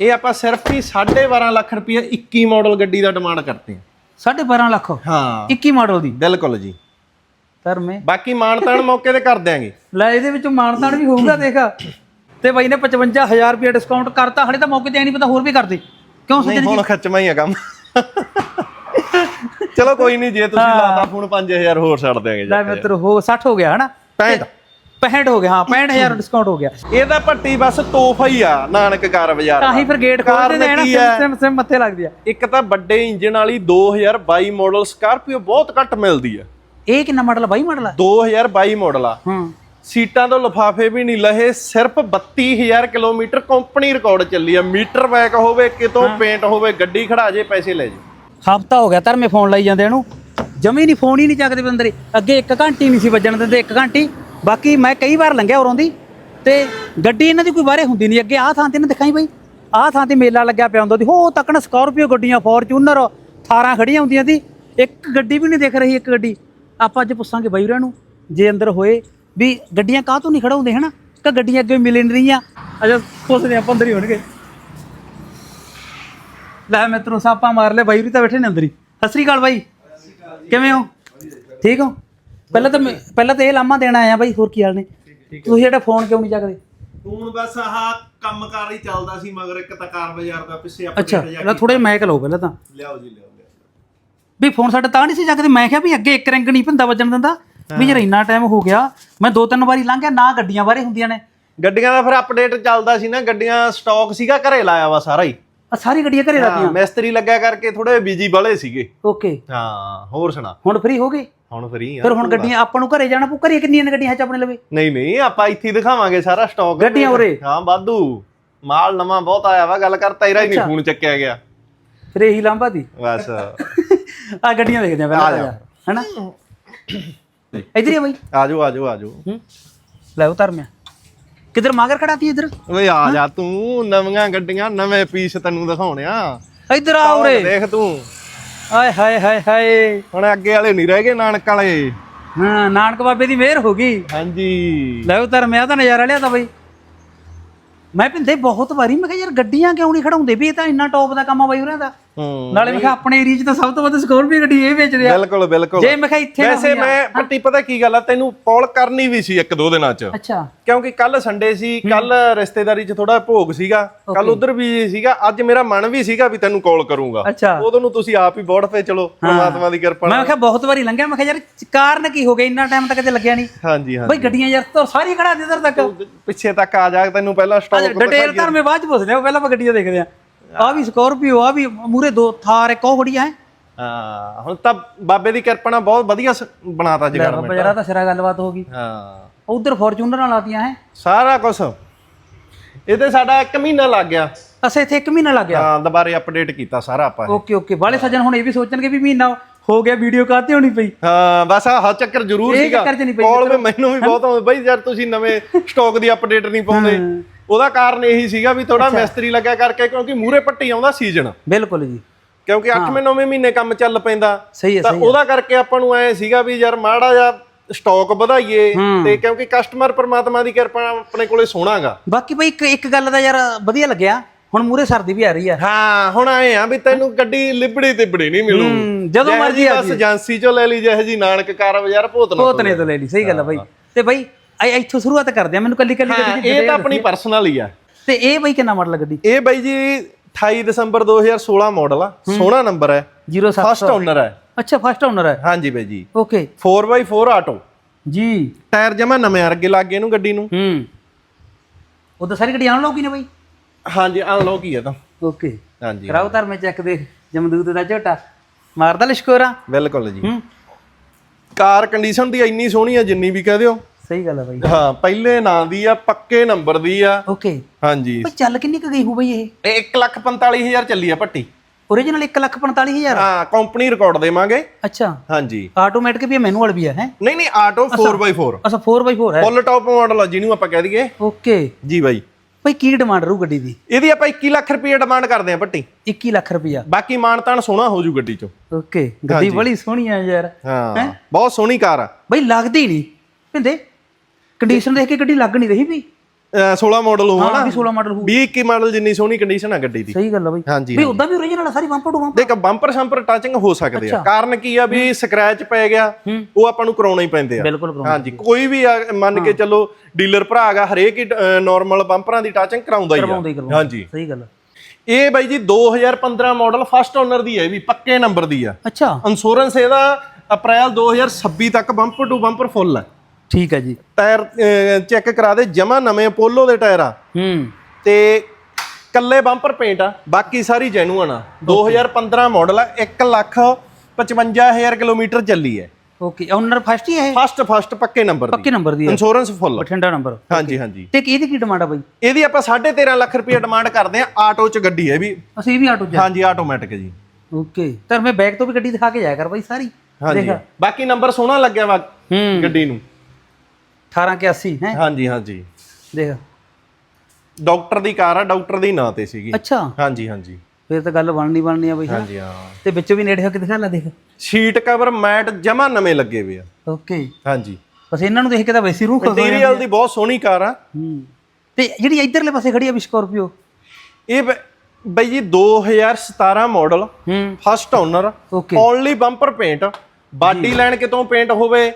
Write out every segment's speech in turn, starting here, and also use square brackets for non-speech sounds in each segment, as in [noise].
ਇਹ ਆਪਾਂ ਸਿਰਫ ਹੀ 12.5 ਲੱਖ ਰੁਪਏ 21 ਮਾਡਲ ਗੱਡੀ ਦਾ ਡਿਮਾਂਡ ਕਰਦੇ ਹਾਂ। 12.5 ਲੱਖ? ਹਾਂ। 21 ਮਾਡਲ ਦੀ? ਬਿਲਕੁਲ ਜੀ। ਸਰ ਮੈਂ ਬਾਕੀ ਮਾਨਤਾਨ ਮੌਕੇ ਤੇ ਕਰ ਦਿਆਂਗੇ। ਲੈ ਇਹਦੇ ਵਿੱਚੋਂ ਮਾਨਤਾਨ ਵੀ ਹੋਊਗਾ ਦੇਖ। ਤੇ ਬਾਈ ਨੇ 55000 ਰੁਪਏ ਡਿਸਕਾਊਂਟ ਕਰਤਾ ਹਲੇ ਤਾਂ ਮੌਕੇ ਤੇ ਐ ਨਹੀਂ ਪਤਾ ਹੋਰ ਵੀ ਕਰਦੇ। ਕਿਉਂ ਸੱਜਣ ਜੀ ਹੁਣ ਖੱਚਮਾ ਹੀ ਆ ਕੰਮ। ਚਲੋ ਕੋਈ ਨਹੀਂ ਜੇ ਤੁਸੀਂ ਲਾਤਾ ਫੋਨ 5000 ਹੋਰ ਛੱਡ ਦਿਆਂਗੇ ਲੈ ਮਿੱਤਰ ਹੋ 60 ਹੋ ਗਿਆ ਹਨਾ? 65 65 ਹੋ ਗਿਆ ਹਾਂ 65000 ਡਿਸਕਾਊਂਟ ਹੋ। ਗਿਆ। ਇਹਦਾ ਪੱਟੀ ਬਸ ਤੋਹਫਾ ਹੀ ਆ ਨਾਨਕ ਕਾਰ ਬਾਜ਼ਾਰ ਤਾਂ ਹੀ ਫਿਰ ਗੇਟ ਖੋਲਦੇ ਕਾਰਨ ਨੇ ਨਾ ਕੀ ਸਿਮ ਹੈ? ਸਿਮ ਸਿਮ ਮੱਥੇ ਲੱਗਦੀ ਆ। ਇੱਕ ਤਾਂ ਵੱਡੇ ਇੰਜਨ ਵਾਲੀ 2022 ਮਾਡਲ ਸਕਾਰਪੀਓ ਬਹੁਤ ਘੱਟ ਮਿਲਦੀ ਆ। ਇਹ ਕਿੰਨਾ ਮਾਡਲ ਆ? ਬਾਈ ਮਾਡਲ ਆ? 2022 ਮਾਡਲ ਆ। ਹਾਂ। ਸੀਟਾਂ ਤੋਂ ਲਫਾਫੇ ਵੀ ਨਹੀਂ ਲਹੇ ਸਿਰਫ 32000 ਕਿਲੋਮੀਟਰ ਕੰਪਨੀ ਰਿਕਾਰਡ ਚੱਲੀ ਆ। ਮੀਟਰ ਬੈਕ ਹੋਵੇ ਕਿਤੋਂ ਪੇਂਟ ਹੋਵੇ ਗੱਡੀ ਖੜਾ ਜੇ ਪੈਸੇ ਲੈ ਜੇ। ਹਫਤਾ ਹੋ ਗਿਆ ਤਰ ਮੈਂ ਫੋਨ ਲਾਈ ਜਾਂਦੇ ਇਹਨੂੰ। ਜਮੀ ਨਹੀਂ ਫੋਨ ਹੀ ਨਹੀਂ ਚੱਕਦੇ ਬੰਦਰੇ ਅੱਗੇ 1 ਘੰਟੀ ਨਹੀਂ ਸੀ ਵੱਜਣ ਦਿੰਦੇ 1 ਘੰਟੀ। ਬਾਕੀ ਮੈਂ ਕਈ ਵਾਰ ਲੰਘਿਆ ਉਰੋਂ ਦੀ ਤੇ ਗੱਡੀ ਇਹਨਾਂ ਦੀ ਕੋਈ ਬਾਰੇ ਹੁੰਦੀ ਨਹੀਂ, ਅੱਗੇ ਆਹ ਥਾਂ ਤੇ ਨਾ ਦਿਖਾਈ ਬਈ। ਆਹ ਥਾਂ ਤੇ ਮੇਲਾ ਲੱਗਿਆ ਪਿਆ ਹੁੰਦਾ ਦੀ ਹੋ ਤੱਕਣ ਸਕਾਰਪੀਓ ਗੱਡੀਆਂ, ਫੋਰਚੂਨਰ 18 ਖੜੀਆਂ ਹੁੰਦੀਆਂ ਸੀ। ਇੱਕ ਗੱਡੀ ਵੀ ਨਹੀਂ ਦਿਖ ਰਹੀ, ਇੱਕ ਗੱਡੀ। ਆਪਾਂ ਅੱਜ ਪੁੱਛਾਂਗੇ ਬਾਈ ਹੋਰਾਂ ਨੂੰ, ਜੇ ਅੰਦਰ ਹੋਏ ਵੀ ਗੱਡੀਆਂ ਕਾਹ ਤੋਂ ਨਹੀਂ ਖੜਾਉਂਦੇ ਹਨਾ? ਕਿ ਗੱਡੀਆਂ ਅੱਗੇ ਮਿਲ ਨਹੀਂ ਰਹੀਆਂ। ਅਜਾ ਪੁੱਛਦੇ ਆਪਾਂ ਅੰਦਰ ਹੀ ਹੋਣਗੇ। ਲੈ ਮਿੱਤਰੋ, ਸਾਪਾ ਮਾਰ ਲੈ ਬਾਈ ਵੀ ਤਾਂ ਬੈਠੇ ਨੇ ਅੰਦਰ ਹੀ। ਸਤਿ ਸ੍ਰੀ ਅਕਾਲ ਬਾਈ। ਕਿਵੇਂ ਹੋ? ਠੀਕ ਹੋ? ਪਹਿਲਾਂ ਤਾਂ ਮੈਂ- ਪਹਿਲਾਂ ਤਾਂ ਇਹ ਲਾਮਾ ਦੇਣਾ ਆਇਆ ਬਾਈ ਹੋਰ ਕੀ ਹਾਲ ਨੇ? ਤੁਸੀਂ ਜਿਹੜਾ ਫੋਨ ਕਿਉਂ ਨਹੀਂ ਚੱਕਦੇ? ਹੁਣ ਬਸ ਆਹ ਕੰਮਕਾਰ ਹੀ ਚੱਲਦਾ ਸੀ ਮਗਰ ਇੱਕ ਤਾਂ ਕਾਰ ਬਾਜ਼ਾਰ ਦਾ ਪਿੱਛੇ ਅੱਛਾ ਪਹਿਲਾਂ ਥੋੜੇ ਮੈਕ ਲਓ ਪਹਿਲਾਂ ਤਾਂ। ਲਿਆਓ ਜੀ ਲਿਆਓ ਵੀ ਫੋਨ ਸਾਡਾ ਤਾਂ ਨਹੀਂ ਸੀ ਚੱਕਦੇ ਮੈਂ ਕਿਹਾ ਵੀ ਅੱਗੇ ਇੱਕ ਰਿੰਗ ਨਹੀਂ ਭੰਦਾ ਵੱਜਣ ਦਿੰਦਾ ਵੀ ਯਾਰ ਇੰਨਾ ਟਾਈਮ ਹੋ ਗਿਆ ਮੈਂ ਦੋ ਤਿੰਨ ਵਾਰੀ ਲੰਘ ਗਿਆ ਨਾ ਗੱਡੀਆਂ ਬਾਰੇ ਹੁੰਦੀਆਂ ਨੇ। ਗੱਡੀਆਂ ਦਾ ਫਿਰ ਅਪਡੇਟ ਚੱਲਦਾ ਸੀ ਨਾ ਗੱਡੀਆਂ ਸਟਾਕ ਸੀਗਾ ਘਰੇ ਲਾਇਆ ਵਾ ਸਾਰਾ ਹੀ। ਆ ਸਾਰੀ ਗੱਡੀਆਂ ਘਰੇ ਹਾਂ, ਮਿਸਤਰੀ ਲੱਗਿਆ ਕਰਕੇ ਥੋੜੇ ਬਿਜ਼ੀ ਵਾਲੇ ਸੀਗੇ। ਓਕੇ ਹਾਂ ਹੋਰ ਸੁਣਾ। ਹੁਣ ਫ੍ਰੀ ਹੋ ਗਏ? ਹੁਣ ਫਰੀ ਆ ਫਿਰ ਹੁਣ ਗੱਡੀਆਂ ਆਪਾਂ ਨੂੰ ਘਰੇ ਜਾਣਾ ਪਊ? ਘਰੇ ਕਿੰਨੀਆਂ ਨੇ ਗੱਡੀਆਂ ਚ ਆਪਣੇ ਲਵੇ? ਨਹੀਂ ਨਹੀਂ ਆਪਾਂ ਇੱਥੇ ਹੀ ਦਿਖਾਵਾਂਗੇ ਸਾਰਾ ਸਟਾਕ ਗੱਡੀਆਂ ਉਰੇ? ਹਾਂ ਵਾਧੂ। ਮਾਲ ਨਵਾਂ ਬਹੁਤ ਆਇਆ ਵਾ ਗੱਲ ਕਰ ਤੇਰਾ ਹੀ ਨਹੀਂ ਫੋਨ ਚੱਕਿਆ ਗਿਆ। ਫਿਰ ਇਹੀ ਲਾਂਭਾ ਦੀ? ਬਸ। ਆ ਗੱਡੀਆਂ ਦੇਖਦੇ ਆ ਪਹਿਲਾਂ ਆ ਜਾ। ਹਨਾ? ਇਧਰ ਹੀ ਆ ਬਾਈ। ਆਜੋ ਆਜੋ ਆਜੋ ਹੂੰ। ਲੈ ਉਤਰ ਮੈਂ ਕਿੱਧਰ ਮਾਗਰ ਖੜਾਤੀ ਇਧਰ? ਓਏ ਆ ਜਾ ਤੂੰ ਨਵੀਆਂ ਗੱਡੀਆਂ ਨਵੇਂ ਪੀਸ ਤੈਨੂੰ ਦਿਖਾਉਣਿਆ ਇਧਰ ਆ ਉਰੇ। ਦੇਖ ਤੂੰ। ਆਏ ਹਾਏ ਹਾਏ ਹਾਏ। ਹੁਣ ਅੱਗੇ ਵਾਲੇ ਨਹੀਂ ਰਹਿ ਗਏ ਨਾਨਕ ਵਾਲੇ। ਹਾਂ ਨਾਨਕ ਬਾਬੇ ਦੀ ਮਿਹਰ ਹੋ ਗਈ। ਹਾਂਜੀ। ਲੈ ਉਤਰ ਮੈਂ ਤਾਂ ਨਜ਼ਾਰਾ ਲਿਆ ਤਾਂ ਬਈ। ਮੈਂ ਪਿੰਦੇ ਬਹੁਤ ਵਾਰੀ ਮੈਂ ਕਿਹਾ ਯਾਰ ਗੱਡੀਆਂ ਕਿਉਂ ਨਹੀਂ ਖੜਾਉਂਦੇ ਵੀ ਇਹ ਤਾਂ ਇੰਨਾ ਟੌਪ ਦਾ ਕੰਮ ਆ ਬਾਈ ਉਹਨਾਂ ਦਾ। ਨਾਲੇ ਮੈਂ ਕਿਹਾ ਆਪਣੇ ਏਰੀਆ 'ਚ ਤਾਂ ਸਭ ਤੋਂ ਵੱਧ ਸਕੋਰਪੀਓ ਗੱਡੀ ਇਹ ਵੇਚਦੇ ਆ ਬਿਲਕੁਲ ਬਿਲਕੁਲ। ਜੇ ਮੈਂ ਕਿਹਾ ਇੱਥੇ ਨਾ ਵੈਸੇ ਹੋਈ ਆ। ਮੈਂ ਪੱਟੀ ਪਤਾ ਕੀ ਗੱਲ ਆ? ਤੈਨੂੰ ਕਾਲ ਕਰਨੀ ਵੀ ਸੀ ਇੱਕ ਦੋ ਦਿਨਾਂ ਚ। ਅੱਛਾ। ਕਿਉਂਕਿ ਕੱਲ ਸੰਡੇ ਸੀ ਕੱਲ ਰਿਸ਼ਤੇਦਾਰੀ ਚ ਥੋੜਾ ਭੋਗ ਸੀਗਾ। ਕੱਲ ਉਧਰ ਵੀ ਸੀਗਾ। ਅੱਜ ਮੇਰਾ ਮਨ ਵੀ ਸੀਗਾ ਵੀ ਤੈਨੂੰ ਕਾਲ ਕਰੂੰਗਾ। ਅੱਛਾ। ਉਦੋਂ ਨੂੰ ਤੁਸੀਂ ਆਪ ਹੀ ਬੋਰਡ ਤੇ ਚਲੋ ਪ੍ਰਮਾਤਮਾ ਦੀ ਕਿਰਪਾ ਮੈਂ ਕਿਹਾ ਬਹੁਤ ਵਾਰੀ ਲੰਘਿਆ। ਮੈਂ ਕਿਹਾ ਯਾਰ ਕਾਰਨ ਕੀ ਹੋ ਗਿਆ? ਇੰਨਾ ਟਾਈਮ ਤੱਕ ਤੇ ਲੱਗਿਆ ਨਹੀਂ। ਹਾਂਜੀ ਹਾਂ ਬਈ ਗੱਡੀਆਂ ਯਾਰ ਤੋਂ ਸਾਰੀ ਖੜਾ ਦੇ ਇਧਰ ਤੱਕ। ਪਿੱਛੇ ਤੱਕ ਆ ਜਾ। ਤੈਨੂੰ ਪਹਿਲਾਂ ਸਟਾਕ ਡਿਟੇਲ ਤਾਂ ਮੈਂ ਬਾਅਦ ਚ ਪੁੱਛਦੇ ਆ ਪਹਿਲਾਂ ਆਪਾਂ ਗੱਡੀਆਂ ਦੇਖਦੇ ਆ ਆ ਵੀ ਸਕੋਰਪੀਓ ਆ ਵੀ ਮੂਰੇ ਦੋ ਥਾਰ ਇੱਕ ਉਹ ਖੜੀ ਆ ਹਾਂ ਹੁਣ ਤਾਂ ਬਾਬੇ ਦੀ ਕਿਰਪਾ ਨਾਲ ਬਹੁਤ ਵਧੀਆ ਸ- ਬਣਾਤਾ ਜੀ ਬਾਬਾ ਜਰਾ ਤਾਂ ਸਿਰਾ ਗੱਲਬਾਤ ਹੋ ਗਈ। ਹਾਂ। ਉਧਰ ਫੋਰਚੂਨਰ ਨਾਲ ਆਤੀਆਂ ਹੈ ਸਾਰਾ ਕੁਝ ਇਹਦੇ ਸਾਡਾ 1 ਮਹੀਨਾ ਲੱਗ ਗਿਆ। ਅਸੇ ਇੱਥੇ 1 ਮਹੀਨਾ ਲੱਗ ਗਿਆ? ਹਾਂ ਦੁਬਾਰੇ ਅਪਡੇਟ ਕੀਤਾ ਸਾਰਾ ਆਪਾਂ। Okay okay. ਵਾਲੇ ਸੱਜਣ ਹੁਣ ਇਹ ਵੀ ਸੋਚਣਗੇ ਵੀ ਮਹੀਨਾ ਹੋ ਗਿਆ ਵੀਡੀਓ ਕਾਤੇ ਹੋਣੀ ਪਈ? ਹਾਂ ਬਸ ਆਹ ਚੱਕਰ ਜ਼ਰੂਰ ਇਹ ਸੀਗਾ। ਚੱਕਰ 'ਚ ਨਹੀਂ ਪਈ ਕਾਲ ਵੀ ਮੈਨੂੰ ਵੀ ਬਹੁਤ ਆਉਂਦੇ। ਬਈ ਯਾਰ ਤੁਸੀਂ ਨਵੇਂ ਸਟਾਕ ਦੀ ਅਪਡੇਟ ਨਹੀਂ ਪਾਉਂਦੇ। ਉਹਦਾ ਕਾਰਨ ਇਹੀ ਸੀਗਾ ਵੀ ਥੋੜਾ ਮਿਸਤਰੀ ਲੱਗਿਆ ਕਰਕੇ ਕਿਉਂਕਿ ਮੂਰੇ ਪੱਟੀ ਆਉਂਦਾ ਸੀਜ਼ਨ ਬਿਲਕੁਲ ਜੀ। ਕਿਉਂਕਿ 8ਵੇਂ 9ਵੇਂ ਮਹੀਨੇ ਕੰਮ ਚੱਲ ਪੈਂਦਾ। ਤਾਂ ਉਹਦਾ ਕਰਕੇ ਆਪਾਂ ਨੂੰ ਐ ਸੀਗਾ ਵੀ ਯਾਰ ਮਾੜਾ ਜਿਹਾ ਸਟਾਕ ਵਧਾਈਏ ਤੇ ਕਿਉਂਕਿ ਕਸਟਮਰ ਪਰਮਾਤਮਾ ਦੀ ਕਿਰਪਾ ਆਪਣੇ ਕੋਲੇ ਸੋਹਣਾਗਾ। ਬਾਕੀ ਬਈ ਇੱਕ ਇੱਕ ਗੱਲ ਦਾ ਯਾਰ ਵਧੀਆ ਲੱਗਿਆ ਹੁਣ ਮੂਰੇ ਸਰਦੀ ਵੀ ਆ ਰਹੀ ਆ। ਹਾਂ ਹੁਣ ਆਏ ਆ ਵੀ ਤੈਨੂੰ ਗੱਡੀ ਲਿਬੜੀ ਤਿਬੜੀ ਨਹੀਂ ਮਿਲੂ। ਜਦੋਂ ਮਰਜ਼ੀ ਆ ਬਸ ਏਜੰਸੀ ਚੋਂ ਲੈ ਲਈ ਜਿਹੋ ਜੀ ਨਾਨਕ ਕਾਰ ਬਾਜ਼ਾਰ ਭੂਤਨਾ ਤੋਂ ਲੈ ਲਈ ਸਹੀ ਗੱਲ ਆ ਬਈ। ਤੇ ਬਈ ਇੱਥੋਂ ਸ਼ੁਰੂਆਤ ਕਰਦੇ ਆ ਮੈਨੂੰ ਕੱਲੀ ਕੱਲੀ ਹਾਂ ਗੱਡੀ ਇਹ ਤਾਂ ਆਪਣੀ ਪਰਸਨਲ ਹੀ ਆ। ਤੇ ਇਹ ਬਈ ਕਿੰਨਾ ਮਾਡਲ ਗੱਡੀ? ਇਹ ਬਾਈ ਜੀ 28 ਦਸੰਬਰ 2016 ਮਾਡਲ ਆ ਸੋਹਣਾ ਨੰਬਰ ਹੈ। 07 ਫਸਟ ਓਨਰ ਹੈ। ਅੱਛਾ ਫਸਟ ਓਨਰ ਹੈ। ਹਾਂਜੀ ਬਾਈ ਜੀ। ਓਕੇ 4x4 ਆਟੋ ਜੀ। ਟਾਇਰ ਜਮਾ ਨਵੇਂ ਅਰਗੇ ਲੱਗ ਇਹਨੂੰ ਗੱਡੀ ਨੂੰ। ਹੂੰ। ਉਧਰ ਸਾਰੀ ਗੱਡੀਆਂ ਅਨਲੌਕ ਹੀ ਨੇ ਬਈ। ਹਾਂਜੀ ਅਨਲੌਕ ਹੀ ਹੈ ਤਾਂ। ਓਕੇ ਹਾਂਜੀ। ਕਰਾਓ ਧਰ ਮੈਂ ਚੈੱਕ ਦੇ ਜਮਦੂਤ ਦਾ ਝੋਟਾ। ਮਾਰਦਾ ਲਿਸ਼ਕੋਰਾ। ਬਿਲਕੁਲ ਜੀ। ਹੂੰ। ਕਾਰ ਕੰਡੀਸ਼ਨ ਦੀ ਇੰਨੀ ਸੋਹਣੀ ਆ ਜਿੰਨੀ ਵੀ ਕਹਿ ਦਿਓ। ਸਹੀ ਗੱਲ ਆ ਬਾਈ। ਹਾਂ ਪਹਿਲੇ ਨਾਂ ਦੀ ਆ ਪੱਕੇ ਨੰਬਰ ਦੀ ਆ। ਓਕੇ। ਹਾਂਜੀ। ਪਰ ਚੱਲ ਕਿੰਨੀ ਕੁ ਗਈ ਹੋਊ ਬਈ ਇਹ? 145000 ਚੱਲੀ ਆ ਭੱਟੀ origignal 145000 ਹਾਂ ਕੰਪਨੀ ਰਿਕਾਰਡ ਦੇਵਾਂਗੇ। ਅੱਛਾ। ਹਾਂਜੀ। ਆਟੋਮੈਟਿਕ ਵੀ ਮੈਨੂਅਲ ਵੀ ਹੈ ਹੈ? ਨਹੀਂ ਨਹੀਂ ਆਟੋ 4x4 ਅੱਛਾ 4x4 ਹੈ। ਫੁੱਲ ਟਾਪ ਮਾਡਲ ਆ ਜਿਹਨੂੰ ਆਪਾਂ ਕਹਿ ਦਈਏ। ਓਕੇ। ਜੀ ਬਾਈ। ਭਾਈ ਕੀ ਡਿਮਾਂਡ ਰੂ ਗੱਡੀ ਦੀ? ਇਹਦੀ ਆਪਾਂ 21 ਲੱਖ ਰੁਪਏ ਡਿਮਾਂਡ ਕਰਦੇ ਆ ਭੱਟੀ 21 ਲੱਖ ਰੁਪਿਆ ਬਾਕੀ ਮਾਨ ਤਾਨ ਸੋਹਣਾ ਹੋ ਜੂ ਗੱਡੀ ਚ। ਓਕੇ। ਗੱਡੀ ਬੜੀ ਸੋਹਣੀ ਆ ਯਾਰ। ਹਾਂ ਬਹੁਤ ਸੋਹਣੀ ਕਾਰ ਆ। ਬਈ ਲੱਗਦੀ ਨਹੀਂ। ਕਹਿੰਦੇ ਕੰਡੀਸ਼ਨ ਦੇਖ ਕੇ ਗੱਡੀ ਲੱਗ ਨਹੀਂ ਰਹੀ ਵੀ। ਅਹ 16 ਮਾਡਲ ਹੋਊਗਾ ਹਾਂ ਵੀ 16 ਮਾਡਲ ਹੋਊ। 20 21 ਮਾਡਲ ਜਿੰਨੀ ਸੋਹਣੀ ਕੰਡੀਸ਼ਨ ਆ ਗੱਡੀ ਦੀ। ਸਹੀ ਗੱਲ ਆ ਬਈ। ਹਾਂਜੀ ਵੀ ਉਦਾਂ ਵੀ ਓਰੀਜਨਲ ਆ ਸਾਰੀ ਬੰਪਰ ਟੂ ਬੰਪਰ ਦੇਖ ਬੰਪਰ ਸ਼ੰਪਰ ਟੱਚਿੰਗ ਹੋ ਸਕਦੇ ਆ। ਕਾਰਨ ਕੀ ਆ ਵੀ ਸਕ੍ਰੈਚ ਪੈ ਗਿਆ ਉਹ ਆਪਾਂ ਨੂੰ ਕਰਾਉਣਾ ਹੀ ਪੈਂਦੇ ਆ। ਬਿਲਕੁਲ ਹਾਂਜੀ ਕੋਈ ਵੀ ਆ, ਮੰਨ ਕੇ ਚੱਲੋ ਡੀਲਰ ਭਰਾ ਹੈਗਾ ਹਰੇਕ ਹੀ ਨਾਰਮਲ ਬੰਪਰਾਂ ਦੀ ਟੱਚਿੰਗ ਕਰਾਉਂਦਾ ਹੀ ਆ। ਕਰਵਾਉਂਦਾ ਹਾਂਜੀ। ਸਹੀ ਗੱਲ ਆ। ਇਹ ਬਾਈ ਜੀ 2015 ਮਾਡਲ ਫਸਟ ਓਨਰ ਦੀ ਹੈ ਇਹ ਵੀ ਪੱਕੇ ਨੰਬਰ ਦੀ ਆ। ਅੱਛਾ। ਇੰਸ਼ੋਰੈਂਸ ਇਹਦਾ ਅਪ੍ਰੈਲ 2026 ਤੱਕ ਬੰਪਰ ਟੂ ਬੰਪਰ ਫੁੱਲ ਹੈ ਠੀਕ ਹੈ ਜੀ। ਟਾਇਰ ਚੈੱਕ ਕਰਾ ਦੇ ਜਮਾ ਨਵੇਂ ਪੋਲੋ ਦੇ ਟਾਇਰ ਆ। ਹੂੰ। ਤੇ ਕੱਲੇ ਬੰਪਰ ਪੇਂਟ ਆ ਬਾਕੀ ਸਾਰੀ ਜੈਨੂਅਨ ਆ। 2015 ਮਾਡਲ ਆ 1 ਲੱਖ 55000 ਕਿਲੋਮੀਟਰ ਚੱਲੀ ਹੈ। ਓਕੇ ਓਨਰ ਫਸਟ ਹੀ ਹੈ ਫਸਟ ਫਸਟ ਪੱਕੇ ਨੰਬਰ ਦੀ। ਪੱਕੇ ਨੰਬਰ ਦੀ ਇੰਸ਼ੋਰੈਂਸ ਫੁੱਲ ਬਠਿੰਡਾ ਨੰਬਰ ਹਾਂਜੀ ਹਾਂਜੀ। ਤੇ ਇਹਦੀ ਕੀ ਡਿਮਾਂਡ ਆ ਬਈ? ਇਹਦੀ ਆਪਾਂ 13.5 ਲੱਖ ਰੁਪਏ ਡਿਮਾਂਡ ਕਰਦੇ ਆ ਆਟੋ ਚ ਗੱਡੀ ਹੈ ਵੀ। ਅਸੀਂ ਇਹ ਵੀ ਆਟੋ ਜਾ ਹਾਂਜੀ ਆਟੋਮੈਟਿਕ ਜੀ। ਓਕੇ ਤਾਂ ਮੈਂ ਬੈਕ ਤੋਂ ਵੀ ਗੱਡੀ ਦਿਖਾ ਕੇ ਜਾਇਆ ਕਰ ਬਈ ਸਾਰੀ। ਹਾਂਜੀ। ਬਾਕੀ ਨੰਬਰ ਸੋਹਣਾ ਲੱਗਿਆ ਵਾ ਗੱਡੀ ਨੂੰ। 18 ਕੇ 80 ਹੈ? ਹਾਂਜੀ ਹਾਂਜੀ। ਦੇਖ। ਡਾਕਟਰ ਦੀ ਕਾਰ ਆ ਡਾਕਟਰ ਦੀ ਨਾਂ ਤੇ ਸੀਗੀ। ਅੱਛਾ। ਹਾਂਜੀ ਹਾਂਜੀ। ਫਿਰ ਤਾਂ ਗੱਲ ਬਣਨੀ ਬਣਨੀ ਆ ਬਈ? ਹਾਂਜੀ ਹਾਂ। ਤੇ ਵਿੱਚੋਂ ਵੀ ਨੇੜੇ ਹੋ ਕੇ ਦਿਖਾ ਲੈ ਦੇਖ। ਸ਼ੀਟ ਕਵਰ ਮੈਟ ਜਮਾ ਨਵੇਂ ਲੱਗੇ ਹੋਏ ਆ। ਓਕੇ। ਹਾਂਜੀ। ਬਸ ਇਹਨਾਂ ਨੂੰ ਦੇਖ ਕੇ ਤਾਂ ਵੈਸੀ ਰੂਹ ਖੁਸ਼ ਹੋ ਜਾਂਦੀ ਇੰਟੀਰੀਅਲ ਦੀ ਬਹੁਤ ਸੋਹਣੀ ਕਾਰ ਆ। ਹੂੰ। ਤੇ ਜਿਹੜੀ ਇਧਰਲੇ ਪਾਸੇ ਖੜੀ ਆ ਵੀ ਸਕਾਰਪੀਓ? ਇਹ ਬਈ ਜੀ 2017 ਮਾਡਲ ਹੂੰ। First owner okay. Only bumper paint body ਲੈਣ ਕਿਤੋਂ ਪੇਂਟ ਹੋਵੇ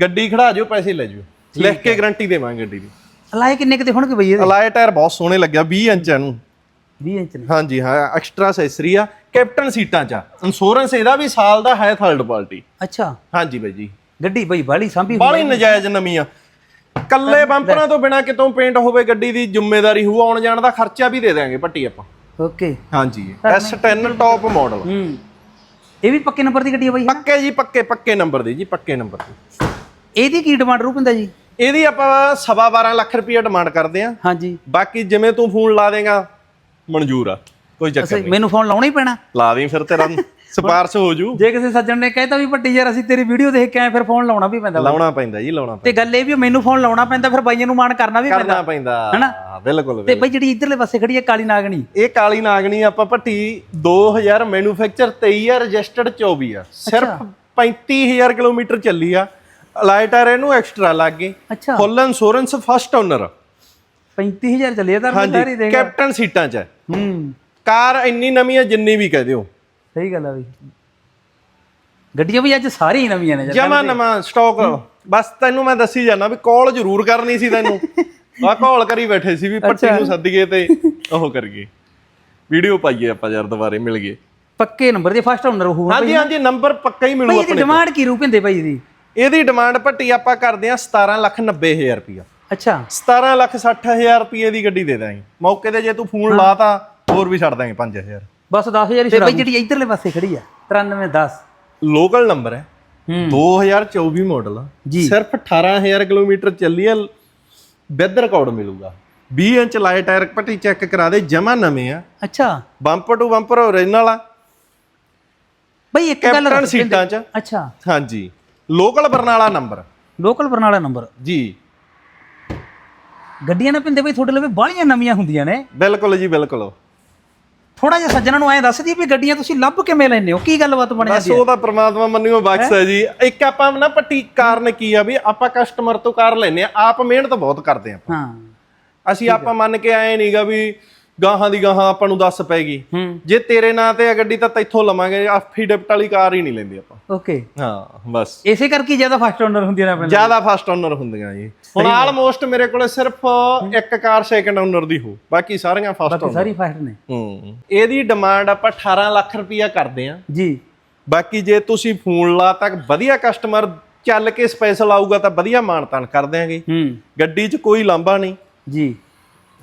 ਗੱਡੀ ਖੜਾ ਜਿਓ ਪੈਸੇ ਲੈ ਜਿਓ। ਲਿਖ ਕੇ ਗਾਰੰਟੀ ਦੇਵਾਂਗੇ ਗੱਡੀ ਦੀ। ਅਲਾਏ ਕਿੰਨੇ ਕਿਤੇ ਹੋਣਗੇ ਬਈ ਇਹਦੇ? ਟਾਇਰ ਬਹੁਤ ਸੋਹਣੇ ਲੱਗਿਆ 20 ਇੰਚ ਇਹਨੂੰ। 20 ਇੰਚ ਨੇ। ਹਾਂਜੀ ਹਾਂ ਐਕਸਟਰਾ ਅਸੈਸਰੀ ਆ ਕੈਪਟਨ ਸੀਟਾਂ ਚ ਇੰਸ਼ੋਰੈਂਸ ਇਹਦਾ ਵੀ ਸਾਲ ਦਾ ਹੈ ਥਰਡ ਪਾਰਟੀ। ਅੱਛਾ। ਹਾਂਜੀ ਬਾਈ ਜੀ। ਗੱਡੀ ਬਈ ਬਾਲੀ ਸਾਂਭੀ ਬਾਹਲੀ ਨਜਾਇਜ਼ ਨਵੀਂ ਆ। ਕੱਲੇ ਬੰਪਰਾਂ ਤੋਂ ਬਿਨਾ ਕਿਤੋਂ ਪੇਂਟ ਹੋਵੇ ਗੱਡੀ ਦੀ ਜ਼ਿੰਮੇਵਾਰੀ ਹੋਊ ਆਉਣ ਜਾਣ ਦਾ ਖਰਚਾ ਵੀ ਦੇ ਦੇਾਂਗੇ ਪੱਟੀ ਆਪਾਂ। ਓਕੇ। ਹਾਂਜੀ S10 ਟੌਪ ਮਾਡਲ ਹੂੰ। ਇਹ ਵੀ ਪੱਕੇ ਨੰਬਰ ਦੀ ਗੱਡੀ ਆ ਬਈ ਪੱਕੇ ਜੀ ਪੱਕੇ ਪੱਕੇ ਨੰਬਰ ਦੀ ਜੀ ਪੱਕੇ ਨੰਬਰ ਦੀ। ਇਹਦੀ ਕੀ ਡਿਮਾਂਡ ਰੂ ਪੈਂਦਾ ਜੀ? ਇਹਦੀ ਆਪਾਂ ਸਵਾ 12 ਲੱਖ ਰੁਪਏ ਡਿਮਾਂਡ ਕਰਦੇ ਆ ਹਾਂਜੀ। ਬਾਕੀ ਜਿਵੇਂ ਤੂੰ ਫੋਨ ਲਾ ਦੇਗਾ ਮਨਜ਼ੂਰ ਆ। ਕੋਈ ਚੱਕਰ ਨਹੀਂ। ਮੈਨੂੰ ਫੋਨ ਲਾਉਣਾ ਹੀ ਪੈਣਾ। ਲਾ ਦੇ ਫਿਰ ਤੇਰਾ [laughs] ਸਪਾਰਸ਼ ਹੋ ਜੂ। ਜੇ ਕਿਸੇ ਸੱਜਣ ਨੇ ਕਹਿਤਾ ਵੀ ਭੱਟੀ ਯਾਰ ਅਸੀਂ ਤੇਰੀ ਵੀਡੀਓ ਦੇਖ ਕੇ ਆਏ ਫਿਰ ਫੋਨ ਲਾਉਣਾ ਵੀ ਪੈਂਦਾ। ਲਾਉਣਾ ਪੈਂਦਾ ਜੀ ਲਾਉਣਾ ਤੇ ਗੱਲ ਇਹ ਵੀ ਮੈਨੂੰ ਫੋਨ ਲਾਉਣਾ ਪੈਂਦਾ ਫਿਰ ਬਾਈਆਂ ਨੂੰ ਮਾਨ ਕਰਨਾ ਵੀ ਪੈਂਦਾ। ਕਰਨਾ ਪੈਂਦਾ। ਹਨਾ? ਬਿਲਕੁਲ ਤੇ ਬਈ ਜਿਹੜੀ ਇਧਰਲੇ ਪਾਸੇ ਖੜੀ ਹੈ ਕਾਲੀ ਨਾਗਣੀ। ਇਹ ਕਾਲੀ ਨਾਗਣੀ ਆਪਾਂ ਭੱਟੀ 2000 ਮੈਨੂਫੈਕਚਰ 23 ਆ ਰਜਿਸਟਰਡ 24 ਆ। ਸਿਰਫ 35000 ਕਿਲੋਮੀਟਰ ਚੱਲੀ ਆ। ਅਲਾਈ ਟਾਇਰ ਇਹਨੂੰ ਐਕਸਟਰਾ ਲੱਗ ਗਏ ਅੱਛਾ। ਫੁੱਲ ਇੰਸ਼ੋਰੈਂਸ ਫਸਟ ਓਨਰ 35000 ਚੱਲੀ ਤਾਂ ਹਾਂਜੀ ਦੇਖ ਕੈਪਟਨ ਸੀਟਾਂ 'ਚ ਹੈ। ਹੂੰ। ਕਾਰ ਇੰਨੀ ਨਵੀਂ ਹੈ ਜਿੰਨੀ ਵੀ ਕਹਿ ਦਿਓ। ਸਹੀ ਗੱਲ ਆ ਬਈ। ਗੱਡੀਆਂ ਵੀ ਅੱਜ ਸਾਰੀਆਂ ਹੀ ਨਵੀਆਂ ਨੇ। ਜਮਾ ਨਵਾਂ ਸਟਾਕ ਬਸ ਤੈਨੂੰ ਮੈਂ ਦੱਸੀ ਜਾਣਾ ਵੀ ਕਾਲ ਜ਼ਰੂਰ ਕਰਨੀ ਸੀ ਤੈਨੂੰ। [laughs] ਆ ਕਾਲ ਕਰੀ ਬੈਠੇ ਸੀ ਵੀ ਪੱਟੀ ਨੂੰ ਸੱਦੀਏ ਤੇ ਉਹ ਕਰੀਏ ਵੀਡੀਓ ਪਾਈਏ ਆਪਾਂ ਯਾਰ ਦੁਬਾਰੇ ਮਿਲ ਗਏ। ਪੱਕੇ ਨੰਬਰ ਦੇ ਫਸਟ ਓਨਰ ਹੋਊ ਹਾਂਜੀ ਹਾਂਜੀ ਨੰਬਰ ਪੱਕਾ ਹੀ ਮਿਲੂ ਬਈ ਇਹਦੀ ਡਿਮਾਂਡ ਕੀ ਰੂ ਪੈਂਦੇ ਭਾਈ ਦੀ ਇਹਦੀ ਡਿਮਾਂਡ ਭੱਟੀ ਆਪਾਂ ਕਰਦੇ ਆ 17 ਲੱਖ 90 ਹਜ਼ਾਰ ਰੁਪਇਆ ਅੱਛਾ। 17 ਲੱਖ 60 ਹਜ਼ਾਰ ਰੁਪਏ ਦੀ ਗੱਡੀ ਦੇ ਦਾਂਗੇ ਮੌਕੇ ਤੇ ਜੇ ਤੂੰ ਫੋਨ ਲਾਤਾ ਹੋਰ ਵੀ ਛੱਡ ਦਾਂਗੇ 5000 ਬਸ 10000 ਹੀ ਬਈ ਜਿਹੜੀ ਇਧਰਲੇ ਪਾਸੇ ਖੜੀ ਆ 9310 ਲੋਕਲ ਨੰਬਰ ਹੈ। ਹੂੰ। 2024 ਮਾਡਲ ਆ। ਜੀ। ਸਿਰਫ 18000 ਕਿਲੋਮੀਟਰ ਚੱਲੀ ਆ ਵਿਦ ਰਿਕਾਰਡ ਮਿਲੂਗਾ। 20 ਇੰਚ ਲਾਈਟ ਟਾਇਰ ਪੱਟੀ ਚੈੱਕ ਕਰਾ ਦੇ ਜਮਾ ਨਵੇਂ ਆ। ਅੱਛਾ। ਬੰਪਰ ਟੂ ਬੰਪਰ ਓਰੀਜਨਲ ਆ। ਬਈ ਇੱਕ ਗੱਲ ਦੱਸ ਸੀਟਾਂ 'ਚ। ਅੱਛਾ। ਹਾਂਜੀ। Local Barnala number local Barnala number ਜੀ। ਗੱਡੀਆਂ ਨਾ ਪਿੰਦੇ ਬਈ ਤੁਹਾਡੇ ਲਵੇ ਬਾਹਲੀਆਂ ਨਵੀਆਂ ਹੁੰਦੀਆਂ ਨੇ। ਬਿਲਕੁਲ ਜੀ ਬਿਲਕੁਲ। ਥੋੜਾ ਜਿਹਾ ਸੱਜਣਾ ਨੂੰ ਐਂ ਦੱਸ ਦਈਏ ਵੀ ਗੱਡੀਆਂ ਤੁਸੀਂ ਲੱਭ ਕਿਵੇਂ ਲੈਂਦੇ ਹੋ? ਕੀ ਗੱਲਬਾਤ ਬਣ ਬਸ ਜਾਂਦੀ ਹੈ? ਉਹਦਾ ਪ੍ਰਮਾਤਮਾ ਮੰਨਿਓ ਬਖਸ਼ ਹੈ ਜੀ। ਇੱਕ ਆਪਾਂ ਨਾ ਪੱਟੀ ਕਾਰਨ ਕੀ ਆ ਵੀ ਆਪਾਂ ਕਸਟਮਰ ਤੋਂ ਕਾਰ ਲੈਨੇ ਆ ਆਪ ਮਿਹਨਤ ਬਹੁਤ ਕਰਦੇ ਆ ਹਾਂ। ਅਸੀਂ ਆਪਾਂ ਮੰਨ ਕੇ ਆਏ ਨਹੀਂਗਾ ਵੀ ਗਾਹਾਂ ਦੀ ਗਾਹਾਂ ਆਪਾਂ ਨੂੰ ਦੱਸ ਪੈਗੀ ਹੂੰ। ਜੇ ਤੇਰੇ ਨਾਂ ਤੇ ਆ ਗੱਡੀ ਤਾਂ ਤੈਥੋਂ ਲਵਾਂਗੇ ਆਫੀਡੈਪਟ ਵਾਲੀ ਕਾਰ ਹੀ ਨਹੀਂ ਲੈਂਦੇ ਆਪਾਂ। ਓਕੇ। ਹਾਂ ਬਸ। ਇਸੇ ਕਰਕੇ ਜ਼ਿਆਦਾ ਫਸਟ ਓਨਰ ਹੁੰਦੀਆਂ ਨੇ ਆਪਣੇ ਜ਼ਿਆਦਾ ਫਸਟ ਓਨਰ ਹੁੰਦੀਆਂ ਜੀ। ਹੁਣ ਆਲਮੋਸਟ ਮੇਰੇ ਕੋਲੇ ਸਿਰਫ ਇੱਕ ਕਾਰ ਸੈਕੰਡ ਓਨਰ ਦੀ ਹੋ ਬਾਕੀ ਸਾਰੀਆਂ ਫਸਟ ਓਨਰ ਸਾਰੀ ਫਸਟ ਨੇ। ਹੂੰ। ਇਹਦੀ ਡਿਮਾਂਡ ਆਪਾਂ 18 ਲੱਖ ਰੁਪਈਆ ਕਰਦੇ ਆ। ਜੀ। ਬਾਕੀ ਜੇ ਤੁਸੀਂ ਫੋਨ ਲਾ ਤੱਕ ਵਧੀਆ ਕਸਟਮਰ ਚੱਲ ਕੇ ਸਪੈਸ਼ਲ ਆਊਗਾ ਤਾਂ ਵਧੀਆ ਮਾਨਤਾਨ ਕਰ ਦਿਆਂਗੇ ਹੂੰ। ਗੱਡੀ 'ਚ ਕੋਈ ਲਾਂਭਾ ਨਹੀਂ। ਜੀ।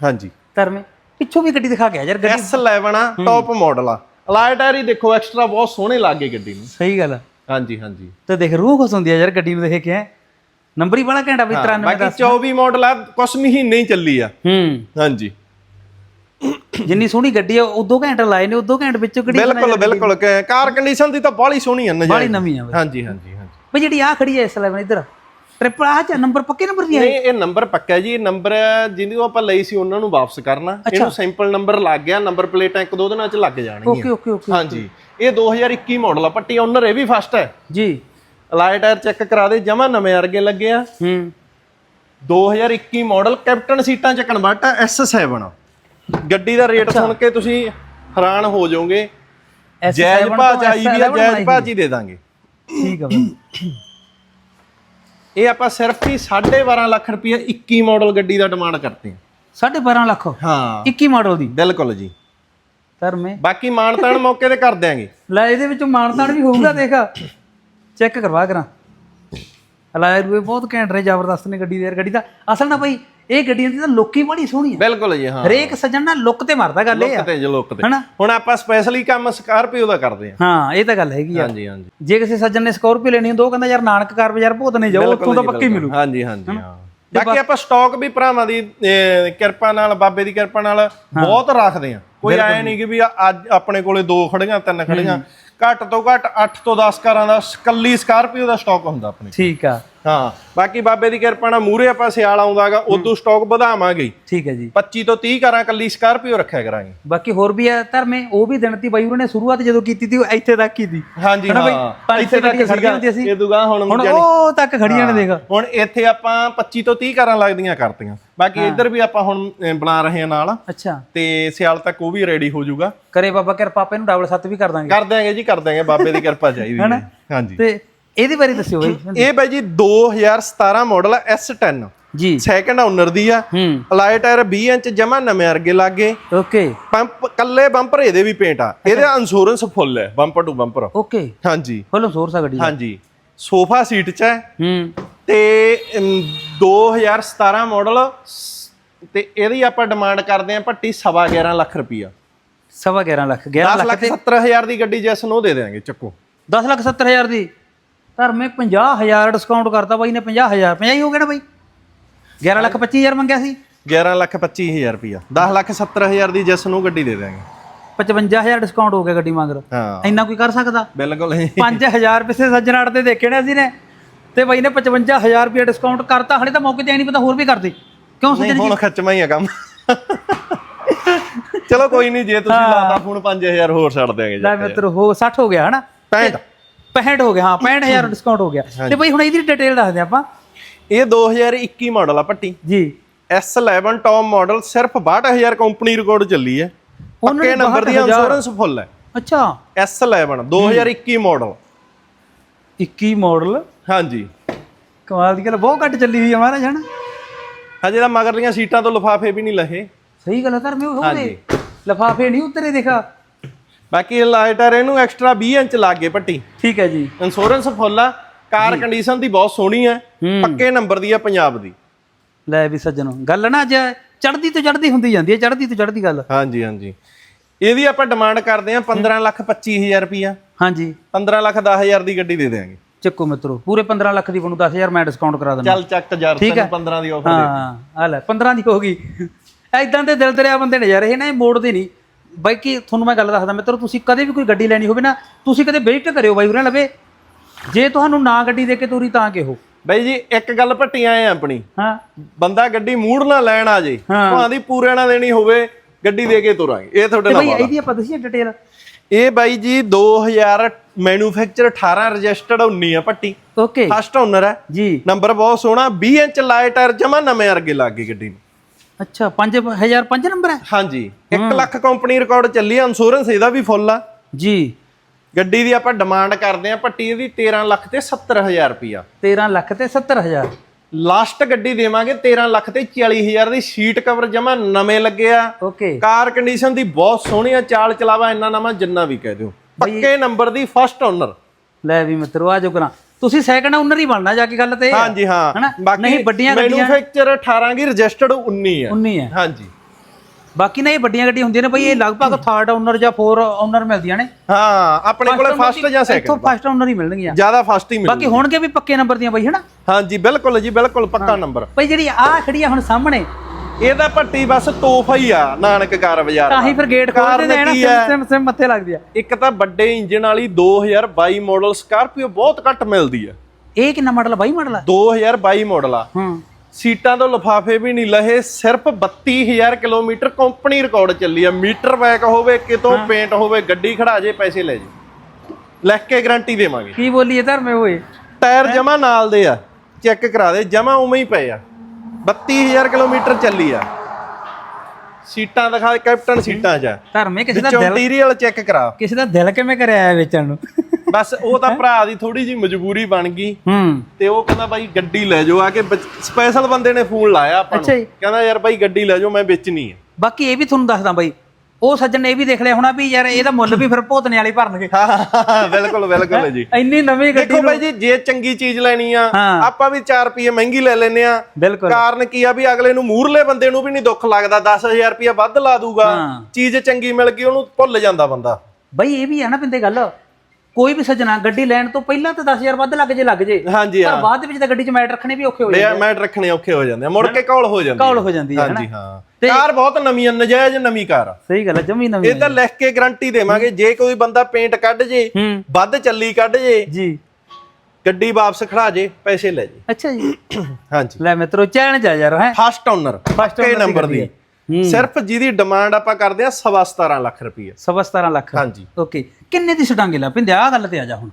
ਹਾਂਜੀ। ਧਰਮੇ। ਪਿੱਛੋਂ ਵੀ ਗੱਡੀ ਦਿਖਾ ਗਿਆ ਯਾਰ ਗੱਡੀ S11 ਆ ਟੌਪ ਮਾਡਲ ਆ। ਅਲਾਈ ਟਾਇਰ ਹੀ ਦੇਖੋ ਐਕਸਟਰਾ ਬਹੁਤ ਸੋਹਣੇ ਲੱਗੇ ਗੱਡੀ ਨੂੰ। ਸਹੀ ਗੱਲ ਆ। ਹਾਂਜੀ ਹਾਂਜੀ। ਤੇ ਦੇਖ ਰੂਹ ਖੁਸ਼ ਹੁੰਦੀ ਆ ਯਾਰ ਗੱਡੀ ਨੂੰ ਦੇਖ ਕੇ ਹੈਂ। ਨੰਬਰ ਹੀ ਬੜਾ ਘੈਂਟਾ ਬਈ 93 ਬਾਕੀ 24 ਮਾਡਲ ਆ ਕੁਛ ਮਹੀਨੇ ਹੀ ਚੱਲੀ ਆ। ਹੂੰ। ਹਾਂਜੀ। ਜਿੰਨੀ ਸੋਹਣੀ ਗੱਡੀ ਆ ਉਦੋਂ ਘੈਂਟਾ ਲਾਏ ਨੇ ਉਦੋਂ ਘੈਂਟ ਵਿੱਚੋਂ ਗੱਡੀ? ਬਿਲਕੁਲ ਬਿਲਕੁਲ ਕਾਰ ਕੰਡੀਸ਼ਨ ਦੀ ਤਾਂ ਬਾਹਲੀ ਸੋਹਣੀ ਆ ਨਜਾਇਜ਼ ਬਾਹਲੀ ਨਵੀਂ ਆ ਬਈ। ਹਾਂਜੀ ਹਾਂਜੀ ਹਾਂਜੀ। ਬਈ ਜਿਹੜੀ ਆ ਖੜੀ ਐ ਇਸ ਲੈਵਨ ਇੱਧਰ। ਟ੍ਰਿਪਲ ਆ ਚ ਨੰਬਰ ਪੱਕੇ ਨੰਬਰ ਨਹੀਂ ਇਹ? ਨੰਬਰ ਪੱਕਾ ਜੀ ਇਹ ਨੰਬਰ ਜਿਹਨੂੰ ਆਪਾਂ ਲਈ ਸੀ ਉਹਨਾਂ ਨੂੰ ਵਾਪਸ ਕਰਨਾ। ਇਹਨੂੰ ਸਿੰਪਲ ਨੰਬਰ ਲੱਗ ਗਿਆ ਨੰਬਰ ਪਲੇਟਾਂ ਇੱਕ ਦੋ ਦਿਨਾਂ ਚ ਲੱਗ ਜਾਣਗੀਆਂ। ਓਕੇ ਓਕੇ ਓਕੇ ਹਾਂਜੀ। ਇਹ 2021 ਮਾਡਲ ਆ ਪੱਟੀ ਓਨਰ ਇਹ ਵੀ ਫਸਟ ਹੈ। ਜੀ। ਅਲਾਈ ਟਾਇਰ ਚੈੱਕ ਕਰਾ ਦੇ ਜਮਾ ਨਵੇਂ ਵਰਗੇ ਲੱਗੇ ਆ। ਹੂੰ। 2021 ਮਾਡਲ ਕੈਪਟਨ ਸੀਟਾਂ ਚ ਕਨਵਰਟ ਹੈ S7 ਗੱਡੀ ਦਾ ਰੇਟ ਸੁਣ ਕੇ ਤੁਸੀਂ ਹੈਰਾਨ ਹੋ ਜਾਓਗੇ। S7 ਜਾਇਜ਼ ਤੋਂ ਭਾਅ ਚ ਆਈ ਵੀ ਆ S11 ਜਾਇਜ਼ ਭਾਅ ਦੇ ਦਾਂਗੇ। ਠੀਕ ਆ ਬਈ। ਇਹ ਆਪਾਂ ਸਿਰਫ ਹੀ 12.5 ਲੱਖ ਰੁਪਏ 21 ਮਾਡਲ ਗੱਡੀ ਦਾ ਡਿਮਾਂਡ ਕਰਦੇ ਹਾਂ। 12.5 ਲੱਖ? ਹਾਂ। 21 ਮਾਡਲ ਦੀ? ਬਿਲਕੁਲ ਜੀ। ਸਰ ਮੈਂ ਬਾਕੀ ਮਾਨਤਾਨ ਮੌਕੇ ਤੇ ਕਰ ਦਿਆਂਗੇ। ਲੈ ਇਹਦੇ ਵਿੱਚੋਂ ਮਾਨਤਾਨ ਵੀ ਹੋਊਗਾ ਦੇਖ। ਚੈੱਕ ਕਰਵਾ ਕਰਾਂ। ਅਲਾਇਰ ਵੀ ਬਹੁਤ ਘੈਂਟ ਰਹੇ ਜ਼ਬਰਦਸਤ ਨੇ ਗੱਡੀ ਦੇ ਯਾਰ ਗੱਡੀ ਦਾ। ਅਸਲ ਨਾ ਬਈ ਇਹ ਗੱਡੀਆਂ ਦੀ ਤਾਂ ਲੁੱਕ ਹੀ ਬੜੀ ਸੋਹਣੀ ਹੈ ਬਿਲਕੁਲ ਜੀ ਹਾਂ। ਹਰੇਕ ਸੱਜਣ ਨਾ ਲੁੱਕ ਤੇ ਮਾਰਦਾ ਗੱਲ ਇਹ ਆ। ਲੁੱਕ ਤੇ ਜੀ ਲੁੱਕ ਤੇ। ਹਨਾ? ਹੁਣ ਆਪਾਂ ਸਪੈਸ਼ਲੀ ਕੰਮ ਸਕਾਰਪੀਓ ਦਾ ਕਰਦੇ ਹਾਂ। ਹਾਂ ਇਹ ਤਾਂ ਗੱਲ ਹੈਗੀ ਆ। ਹਾਂਜੀ ਹਾਂਜੀ। ਜੇ ਕਿਸੇ ਸੱਜਣ ਨੇ ਸਕੋਰਪੀਓ ਲੈਣੀ ਹੁੰਦੀ ਉਹ ਕਹਿੰਦਾ ਯਾਰ ਨਾਨਕ ਕਾਰ ਬਾਜ਼ਾਰ ਭੂਤ ਨਹੀਂ ਜਾਓ ਉੱਥੋਂ ਤਾਂ ਪੱਕੀ ਮਿਲੂ। ਹਾਂਜੀ ਹਾਂਜੀ ਹਾਂ। ਬਾਕੀ ਆਪਾਂ ਸਟਾਕ ਵੀ ਭਰਾਵਾਂ ਦੀ ਅਹ, ਕਿਰਪਾ ਨਾਲ ਬਾਬੇ ਦੀ ਕਿਰਪਾ ਨਾਲ ਬਹੁਤ ਰੱਖਦੇ ਆ ਕੋਈ ਐ ਨਹੀਂ ਕਿ ਵੀ ਅੱਜ ਆਪਣੇ ਕੋਲੇ ਦੋ ਖੜੀਆਂ ਤਿੰਨ ਖੜੀਆਂ। ਘੱਟ ਤੋਂ ਘੱਟ 8 ਤੋਂ 10 ਕਾਰਾਂ ਦਾ ਕੱਲੀ ਸਕਾਰਪੀਓ ਦਾ ਸਟਾਕ ਹੁੰਦਾ ਆਪਣੇ ਠੀਕ ਆ। ਹਾਂ। ਬਾਕੀ ਬਾਬੇ ਦੀ ਕਿਰਪਾ ਨਾਲ ਮੂਰੇ ਆਪਾਂ ਸਿਆਲ ਆਉਂਦਾਗਾ ਉਦੋਂ ਸਟਾਕ ਵਧਾਵਾਂਗੇ। ਠੀਕ ਹੈ ਜੀ। 25 ਤੋਂ 30 ਕਾਰਾਂ ਕੱਲੀ ਸਕਾਰਪੀਓ ਰੱਖਿਆ ਕਰਾਂਗੇ। ਬਾਕੀ ਹੋਰ ਵੀ ਆ ਧਰਮੇ ਉਹ ਵੀ ਦਿਨ ਤੀ ਬਾਈ ਉਹਨਾਂ ਸ਼ੁਰੂਆਤ ਜਦੋਂ ਕੀਤੀ ਤੀ ਉਹ ਇੱਥੇ ਤੱਕ ਕੀਤੀ ਹਾਂਜੀ? ਹਾਂ। ਇੱਥੇ ਤੱਕ ਖੜੀਆਂ ਹੁੰਦੀਆਂ ਸੀ। ਇਹ ਦੁਗਾ ਹੁਣ ਹੁਣ ਉਹ ਤੱਕ ਖੜੀਆਂ ਨੇ ਦੇਖ। ਹੁਣ ਇੱਥੇ ਆਪਾਂ 25 ਤੋਂ 30 ਕਾਰਾਂ ਲੱਗਦੀਆਂ ਕਰਤੀਆਂ। ਬਾਕੀ ਇੱਧਰ ਵੀ ਆਪਾਂ ਹੁਣ ਬਣਾ ਰਹੇ ਹਾਂ ਨਾਲ। ਅੱਛਾ। ਤੇ ਸਿਆਲ ਤੱਕ ਉਹ ਵੀ ਰੈਡੀ ਹੋ ਜਾਊਗਾ। ਕਰੇ ਬਾਬਾ ਕਿਰਪਾ ਇਹਨੂੰ ਡਬਲ ਸੱਤ ਵੀ ਕਰ ਦਾਂਗੇ। ਕਰ ਦਿਆਂਗੇ ਜੀ ਕਰ ਦਿਆਂਗੇ। ਬਾਬੇ ਦੀ ਕਿਰਪਾ ਚਾਹੀਦੀ ਹੈ। ਹਾਂਜੀ। ਤੇ ਇਹਦੇ ਬਾਰੇ ਦੱਸਿਓ ਬਾਈ। ਇਹ ਬਾਈ ਜੀ 2017 ਮਾਡਲ ਹੈ S10 ਜੀ। ਸੈਕੰਡ ਓਨਰ ਦੀ ਆ। ਅਲਾਈ ਟਾਇਰ 20 ਇੰਚ ਜਮਾ ਨਵੇਂ ਅਰਗੇ ਲੱਗੇ। ਓਕੇ। ਪੰਪ ਕੱਲੇ ਬੰਪਰ ਇਹਦੇ ਵੀ ਪੇਂਟ ਆ। ਇਹਦਾ ਇੰਸ਼ੋਰੈਂਸ ਫੁੱਲ ਹੈ ਬੰਪਰ ਟੂ ਬੰਪਰ ਓਕੇ। ਹਾਂਜੀ। ਫੁੱਲ ਸੋਰਸ ਆ ਗੱਡੀ। ਹਾਂਜੀ। ਸੋਫਾ ਸੀਟ ਚ ਹੈ। ਹੂੰ। ਤੇ ਅਮ, 2017 ਮਾਡਲ ਤੇ ਇਹਦੀ ਆਪਾਂ ਡਿਮਾਂਡ ਕਰਦੇ ਆਂ ਭੱਟੀ ਸਵਾ 11 ਲੱਖ ਰੁਪਈਆ। ਸਵਾ 11 ਲੱਖ 11 10 ਲੱਖ ਲੱਖ 70 ਹਜ਼ਾਰ ਦੀ ਗੱਡੀ ਜੈਸ ਨੂੰ ਦੇ ਦੇਾਂਗੇ ਚੱਕੋ। 10 ਲੱਖ 70 ਹਜ਼ਾਰ ਦੀ? ਧਰਮੇ 50000 ਡਿਸਕਾਊਂਟ ਕਰਤਾ ਬਾਈ ਨੇ 50000 50 ਹੀ ਹੋ ਗਿਆ ਨਾ ਬਾਈ? 11 ਲੱਖ 25000 ਮੰਗਿਆ ਸੀ। 11 ਲੱਖ 25 ਹਜ਼ਾਰ ਰੁਪਈਆ। 10 ਲੱਖ 70 ਹਜ਼ਾਰ ਦੀ ਜੈਸ ਨੂੰ ਗੱਡੀ ਦੇ ਦੇਾਂਗੇ 55000 ਡਿਸਕਾਊਂਟ ਹੋ ਗਿਆ ਗੱਡੀ ਮਗਰ। ਹਾਂ। ਇੰਨਾ ਕੋਈ ਕਰ ਸਕਦਾ? ਬਿਲਕੁਲ 5000 ਪਿੱਛੇ ਸੱਜਣ ਅੜ ਤੇ ਦੇਖੇ ਨੇ ਅਸੀਂ ਨੇ। ਤੇ ਬਾਈ ਨੇ 55000 ਰੁਪਏ ਡਿਸਕਾਊਂਟ ਕਰਤਾ। ਹਲੇ ਤਾਂ ਮੌਕੇ ਤੇ ਐ ਨਹੀਂ ਪਤਾ ਹੋਰ ਵੀ ਕਰਦੇ। ਕਿਉਂ ਸੱਜਣ ਹੁਣ ਖੱਚਮਾ ਹੀ ਆ ਕੰਮ। ਚਲੋ ਕੋਈ ਨਹੀਂ ਜੇ ਤੁਸੀਂ ਲਾਤਾ ਫੋਨ 5000 ਹੋਰ ਛੱਡ ਦਿਆਂਗੇ ਲੈ ਮਿੱਤਰ ਹੋ 60 ਹੋ ਗਿਆ ਹਨਾ? 65 65 ਹੋ ਗਿਆ ਹਾਂ 65000 ਡਿਸਕਾਊਂਟ ਹੋ। ਗਿਆ। ਤੇ ਬਾਈ ਹੁਣ ਇਹਦੀ ਡਿਟੇਲ ਦੱਸਦੇ ਆਪਾਂ। ਇਹ 2021 ਮਾਡਲ ਆ ਭੱਟੀ ਜੀ। S11 ਟੌਪ ਮਾਡਲ ਸਿਰਫ 62000 ਕੰਪਨੀ ਰਿਕਾਰਡ ਚੱਲੀ ਹੈ। ਪੱਕੇ ਨੰਬਰ ਦੀ 62,000 ਇੰਸ਼ੋਰੈਂਸ ਫੁੱਲ ਹੈ। ਅੱਛਾ। S11 2021 ਮਾਡਲ 21 ਮਾਡਲ ਹਾਂਜੀ। ਕਮਾਲ ਦੀ ਗੱਲ ਬਹੁਤ ਘੱਟ ਚੱਲੀ ਹੋਈ ਹੈ ਮਹਾਰਾਜ ਹਨਾ? ਹਜੇ ਤਾਂ ਮਗਰਲੀਆਂ ਸੀਟਾਂ ਤੋਂ ਲਿਫਾਫੇ ਵੀ ਨਹੀਂ ਲਹੇ। ਸਹੀ ਗੱਲ ਹੈ ਧਰਮੇ ਉਹਦੇ ਲਫਾਫੇ ਨਹੀਂ ਉਤਰੇ ਦੇਖਾ। ਬਾਕੀ ਲਾਈਟਰ ਇਹਨੂੰ ਐਕਸਟਰਾ 20 ਇੰਚ ਲੱਗ ਗਏ ਪੱਟੀ। ਠੀਕ ਹੈ ਜੀ। ਇੰਸ਼ੋਰੈਂਸ ਫੁੱਲ ਆ ਕਾਰ ਕੰਡੀਸ਼ਨ ਦੀ ਬਹੁਤ ਸੋਹਣੀ ਹੈ। ਪੱਕੇ ਨੰਬਰ ਦੀ ਆ ਪੰਜਾਬ ਦੀ। ਲੈ ਵੀ ਸੱਜਣੋ ਗੱਲ ਨਾ ਅੱਜ ਚੜਦੀ ਤੋਂ ਚੜਦੀ ਹੁੰਦੀ ਜਾਂਦੀ ਹੈ ਚੜਦੀ ਤੋਂ ਚੜਦੀ ਗੱਲ। ਹਾਂਜੀ ਹਾਂਜੀ। ਇਹਦੀ ਆਪਾਂ ਡਿਮਾਂਡ ਕਰਦੇ ਆ 15 ਲੱਖ 25000 ਰੁਪਿਆ ਹਾਂਜੀ। 15 ਲੱਖ 10000 ਦੀ ਗੱਡੀ ਦੇ ਦੇਾਂਗੇ ਚੱਕੋ ਮਿੱਤਰੋ ਪੂਰੇ 15 ਲੱਖ ਦੀ ਬਣੂ 10000 ਮੈਂ ਡਿਸਕਾਊਂਟ ਕਰਾ ਦਿੰਦਾ। ਚੱਲ ਚੱਕ ਯਾਰ ਤੈਨੂੰ 15 ਦੀ ਆਫਰ ਹਾਂ ਆ ਲੈ 15 ਦੀ ਹੋ ਗਈ। ਐਦਾਂ ਦੇ ਦਿਲ ਦਰਿਆ ਬੰਦੇ ਨੇ ਯਾਰ ਇਹ ਨਾ ਇਹ ਮੋੜਦੇ ਨਹੀਂ। ਬਾਈ ਕੀ ਤੁਹਾਨੂੰ ਮੈਂ ਗੱਲ ਦੱਸਦਾ ਮਿੱਤਰੋ ਤੁਸੀਂ ਕਦੇ ਵੀ ਕੋਈ ਗੱਡੀ ਲੈਣੀ ਹੋਵੇ ਨਾ ਤੁਸੀਂ ਕਦੇ ਵਿਜ਼ਿਟ ਕਰਿਓ ਬਾਈ ਉਰੇ ਲਵੇ। ਜੇ ਤੁਹਾਨੂੰ ਨਾ ਗੱਡੀ ਦੇ ਕੇ ਤੋਰੀ ਤਾਂ ਕਿਹੋ? ਬਈ ਜੀ ਇੱਕ ਗੱਲ ਭੱਟੀ ਆਏ ਆ ਆਪਣੀ। ਹਾਂ। ਬੰਦਾ ਗੱਡੀ ਮੂੜ ਨਾ ਲੈਣ ਆ ਜੇ ਹਾਂ। ਭਾਂਦੀ ਪੂਰੇ ਨਾ ਦੇਣੀ ਹੋਵੇ ਗੱਡੀ ਦੇ ਕੇ ਤੁਰਾਂਗੇ। ਇਹ ਤੁਹਾਡੇ ਨਾਲ ਬਾਈ ਇਹਦੀ ਆਪਾਂ ਦੱਸੀਏ ਡਿਟੇਲ। ਇਹ ਬਾਈ ਜੀ 2000 ਮੈਨੂਫੈਕਚਰ 18 ਰਜਿਸਟਰਡ 19 ਆ ਭੱਟੀ। ਓਕੇ ਫਸਟ ਓਨਰ ਹੈ ਜੀ। ਨੰਬਰ ਬਹੁਤ ਸੋਹਣਾ 20 ਇੰਚ ਲਾਈਟ ਟਾਇਰ ਜਮਾ ਨਵੇਂ ਅਰਗੇ ਲੱਗ ਗਈ ਗੱਡੀ ਨੂੰ। ਅੱਛਾ 5000 5 ਨੰਬਰ ਹੈ? ਹਾਂਜੀ। 1 ਲੱਖ ਕੰਪਨੀ ਰਿਕਾਰਡ ਚੱਲੀ ਆ ਇੰਸ਼ੋਰੈਂਸ ਇਹਦਾ ਵੀ ਫੁੱਲ ਆ। ਜੀ। ਗੱਡੀ ਦੀ ਆਪਾਂ ਡਿਮਾਂਡ ਕਰਦੇ ਆ ਭੱਟੀ ਦੀ 13 ਲੱਖ ਤੇ 70000 ਰੁਪਿਆ 13 ਲੱਖ ਤੇ 70000 ਲਾਸਟ ਗੱਡੀ ਦੇਵਾਂਗੇ 13 ਲੱਖ ਤੇ 40000 ਦੀ ਸੀਟ ਕਵਰ ਜਮਾ ਨਵੇਂ ਲੱਗੇ ਆ। ਓਕੇ ਕਾਰ ਕੰਡੀਸ਼ਨ ਦੀ ਬਹੁਤ ਸੋਹਣੀ ਆ ਚਾਲ ਚਲਾਵਾ ਇੰਨਾ ਨਵਾਂ ਜਿੰਨਾ ਵੀ ਕਹਿ ਦਿਓ। ਪੱਕੇ ਨੰਬਰ ਦੀ ਫਸਟ ਓਨਰ ਲੈ ਵੀ ਮਿੱਤਰੋ ਆ ਜੋ ਕਰਾਂ ਤੁਸੀਂ ਸੈਕੰਡ ਓਨਰ ਹੀ ਬਣਨਾ ਜਾ ਕੇ ਗੱਲ ਤੇ। ਹਾਂਜੀ ਹਾਂ। ਨਹੀਂ ਵੱਡੀਆਂ ਗੱਡੀਆਂ ਮੈਨੂਫੈਕਚਰ 18 ਦੀ ਰਜਿਸਟਰਡ 19 ਹੈ 19 ਹੈ ਹਾਂਜੀ। ਬਾਕੀ ਨਾ ਇਹ ਵੱਡੀਆਂ ਗੱਡੀਆਂ ਹੁੰਦੀਆਂ ਨੇ ਬਈ ਇਹ ਲਗਭਗ ਥਰਡ ਓਨਰ ਜਾਂ ਫੋਰ ਓਨਰ ਮਿਲਦੀਆਂ ਨੇ। ਹਾਂ ਆਪਣੇ ਕੋਲੇ ਫਸਟ ਜਾਂ ਇੱਥੋਂ ਸੈਕੰਡ ਫਸਟ ਓਨਰ ਹੀ ਮਿਲਣਗੀਆਂ। ਜ਼ਿਆਦਾ ਫਸਟ ਹੀ ਮਿਲੂ ਬਾਕੀ ਹੋਣਗੇ ਵੀ ਪੱਕੇ ਨੰਬਰ ਦੀਆਂ ਬਈ ਹਨਾ? ਹਾਂਜੀ ਬਿਲਕੁਲ ਜੀ ਬਿਲਕੁਲ ਪੱਕਾ ਨੰਬਰ ਬਈ ਜਿਹੜੀ ਆ ਖੜੀ ਆ ਹੁਣ ਸਾਹਮਣੇ ਇਹਦਾ ਭੱਟੀ ਬਸ ਤੋਹਫਾ ਹੀ ਆ ਨਾਨਕ ਕਾਰ ਬਾਜ਼ਾਰ ਤਾਂ ਦਾ। ਹੀ ਫਿਰ ਗੇਟ ਖੋਲਦੇ ਨੇ ਨਾ? ਸਿਮ ਸਿਮ ਮੱਥੇ ਲੱਗਦੀ ਆ। ਇੱਕ ਤਾਂ ਵੱਡੇ ਇੰਜਨ ਵਾਲੀ 2022 ਮਾਡਲ ਸਕਾਰਪੀਓ ਬਹੁਤ ਘੱਟ ਮਿਲਦੀ ਆ। ਇਹ ਕਿੰਨਾ ਮਾਡਲ ਆ? ਬਾਈ ਮਾਡਲ ਆ? 2022 ਮਾਡਲ ਆ। ਹਾਂ। ਸੀਟਾਂ ਤੋਂ ਲਫਾਫੇ ਵੀ ਨਹੀਂ ਲਹੇ ਸਿਰਫ 32000 ਕਿਲੋਮੀਟਰ ਕੰਪਨੀ ਰਿਕਾਰਡ ਚੱਲੀ ਆ। ਮੀਟਰ ਬੈਕ ਹੋਵੇ ਕਿਤੋਂ ਪੇਂਟ ਹੋਵੇ ਗੱਡੀ ਖੜਾ ਜੇ ਪੈਸੇ ਲੈ ਜੇ। ਲਿਖ ਕੇ ਗਾਰੰਟੀ ਦੇਵਾਂਗੇ। ਕੀ ਬੋਲੀਏ ਧਰਮੇ ਓਏ? ਟਾਇਰ ਜਮਾ ਨਾਲ ਦੇ ਆ। ਚੈੱਕ ਕਰਾ ਦੇ ਜਮਾ ਉਵੇਂ ਹੀ ਪਏ ਆ। 32000 ਕਿਲੋਮੀਟਰ ਚੱਲੀ ਆ। ਸੀਟਾਂ ਦਿਖਾ ਕੈਪਟਨ ਸੀਟਾਂ 'ਚ। ਧਰਮੇ ਕਿਸੇ ਦਾ ਦਿਲ ਇੰਟੀਰੀਅਰ ਚੈੱਕ ਕਰਾ। ਕਿਸੇ ਦਾ ਦਿਲ ਕਿਵੇਂ ਕਰਿਆ ਆ ਵੇਚਣ ਨੂੰ? ਬਸ ਉਹ ਤਾਂ ਭਰਾ ਦੀ ਥੋੜੀ ਜੀ ਮਜਬੂਰੀ ਬਣ ਗਈ। ਹੂੰ। ਤੇ ਉਹ ਕਹਿੰਦਾ ਬਾਈ ਗੱਡੀ ਲੈ ਜਾਓ ਆ ਕੇ ਸਪੈਸ਼ਲ ਬੰਦੇ ਨੇ ਫੋਨ ਲਾਇਆ ਆਪਾਂ ਨੂੰ। ਕਹਿੰਦਾ ਯਾਰ ਬਾਈ ਗੱਡੀ ਲੈ ਜਾਓ ਮੈਂ ਵੇਚਣੀ ਆ। ਬਾਕੀ ਇਹ ਵੀ ਤੁਹਾਨੂੰ ਦੱਸਦਾ ਬਾਈ ਉਹ ਸੱਜਣ ਇਹ ਵੀ ਦੇਖ ਲਿਆ ਹੋਣਾ ਵੀ ਯਾਰ ਇਹਦਾ ਮੁੱਲ ਵੀ ਫਿਰ ਭੋਤਨੇ ਵਾਲੇ ਭਰਨਗੇ। ਹਾਂ ਬਿਲਕੁਲ ਬਿਲਕੁਲ ਜੀ। ਇੰਨੀ ਨਵੀਂ ਗੱਡੀ ਦੇਖੋ ਬਾਈ ਜੀ ਜੇ ਚੰਗੀ ਚੀਜ਼ ਲੈਣੀ ਆ। ਆਪਾਂ ਵੀ 4 ਰੁਪਏ ਮਹਿੰਗੀ ਲੈ ਲੈਨੇ ਆ। ਕਾਰਨ ਕੀ ਆ ਵੀ ਅਗਲੇ ਨੂੰ ਮੂਰਲੇ ਬੰਦੇ ਨੂੰ ਵੀ ਨਹੀਂ ਦੁੱਖ ਲੱਗਦਾ 10000 ਰੁਪਏ ਵੱਧ ਲਾ ਦੂਗਾ। ਚੀਜ਼ ਚੰਗੀ ਮਿਲ ਗਈ ਉਹਨੂੰ ਭੁੱਲ ਜਾਂਦਾ ਬੰਦਾ। ਬਾਈ ਇਹ ਵੀ ਹੈ ਨਾ ਪਿੰਦੇ ਗੱਲ। ਕੋਈ ਵੀ ਸੱਜਣਾ ਗੱਡੀ ਲੈਣ ਤੋਂ ਪਹਿਲਾਂ ਤਾਂ 10000 ਵੱਧ ਲੱਗ ਜੇ ਲੱਗ ਜੇ। ਹਾਂਜੀ ਪਰ ਹਾਂ। ਬਾਅਦ ਵਿੱਚ ਤਾਂ ਗੱਡੀ 'ਚ ਮੈਟ ਰੱਖਣੇ ਵੀ ਔਖੇ ਹੋ ਜਾਂਦੇ ਮੈਟ ਰੱਖਣੇ ਔਖੇ ਹੋ ਜਾਂਦੇ ਆ ਮੁੜ ਕੇ ਕੌਲ ਹੋ ਜਾਂਦੀ ਕੌਲ। ਹੋ ਜਾਂਦੀ ਹੈ ਹਾਂਜੀ ਹਨਾ? ਹਾਂ। ਕਾਰ ਬਹੁਤ ਨਵੀਂ ਆ ਨਜਾਇਜ਼ ਨਵੀਂ ਕਾਰ ਆ। ਸਹੀ ਗੱਲ ਹੈ ਜਮੀ ਨਵੀਂ ਇਹ ਤਾਂ ਲਿਖ ਕੇ ਗਾਰੰਟੀ ਦੇਵਾਂਗੇ ਜੇ ਕੋਈ ਬੰਦਾ ਪੇਂਟ ਕੱਢ ਜੇ ਹੂੰ। ਵੱਧ ਚੱਲੀ ਕੱਢ ਜੇ ਜੀ। ਗੱਡੀ ਵਾਪਸ ਖੜਾ ਜੇ ਪੈਸੇ ਲੈ ਜੇ। ਅੱਛਾ ਜੀ। ਹਾਂਜੀ। ਲੈ ਮਿੱਤਰੋ ਚੈਲੰਜ ਆ ਯਾਰ ਹੈ? ਫਸਟ ਓਨਰ ਫਸਟ owner ਦੀ ਨੰਬਰ ਸਿਰਫ ਜਿਹਦੀ ਡਿਮਾਂਡ ਆਪਾਂ ਕਰਦੇ ਆ ਸਵਾ 17 ਲੱਖ ਰੁਪਏ ਸਵਾ 17 ਲੱਖ। ਹਾਂਜੀ। ਓਕੇ ਕਿੰਨੇ ਦੀ ਛਡਾਂਗੇ ਲਾ? ਪਿੰਦੇ ਆ ਗੱਲ ਤੇ ਆ ਜਾ ਹੁਣ।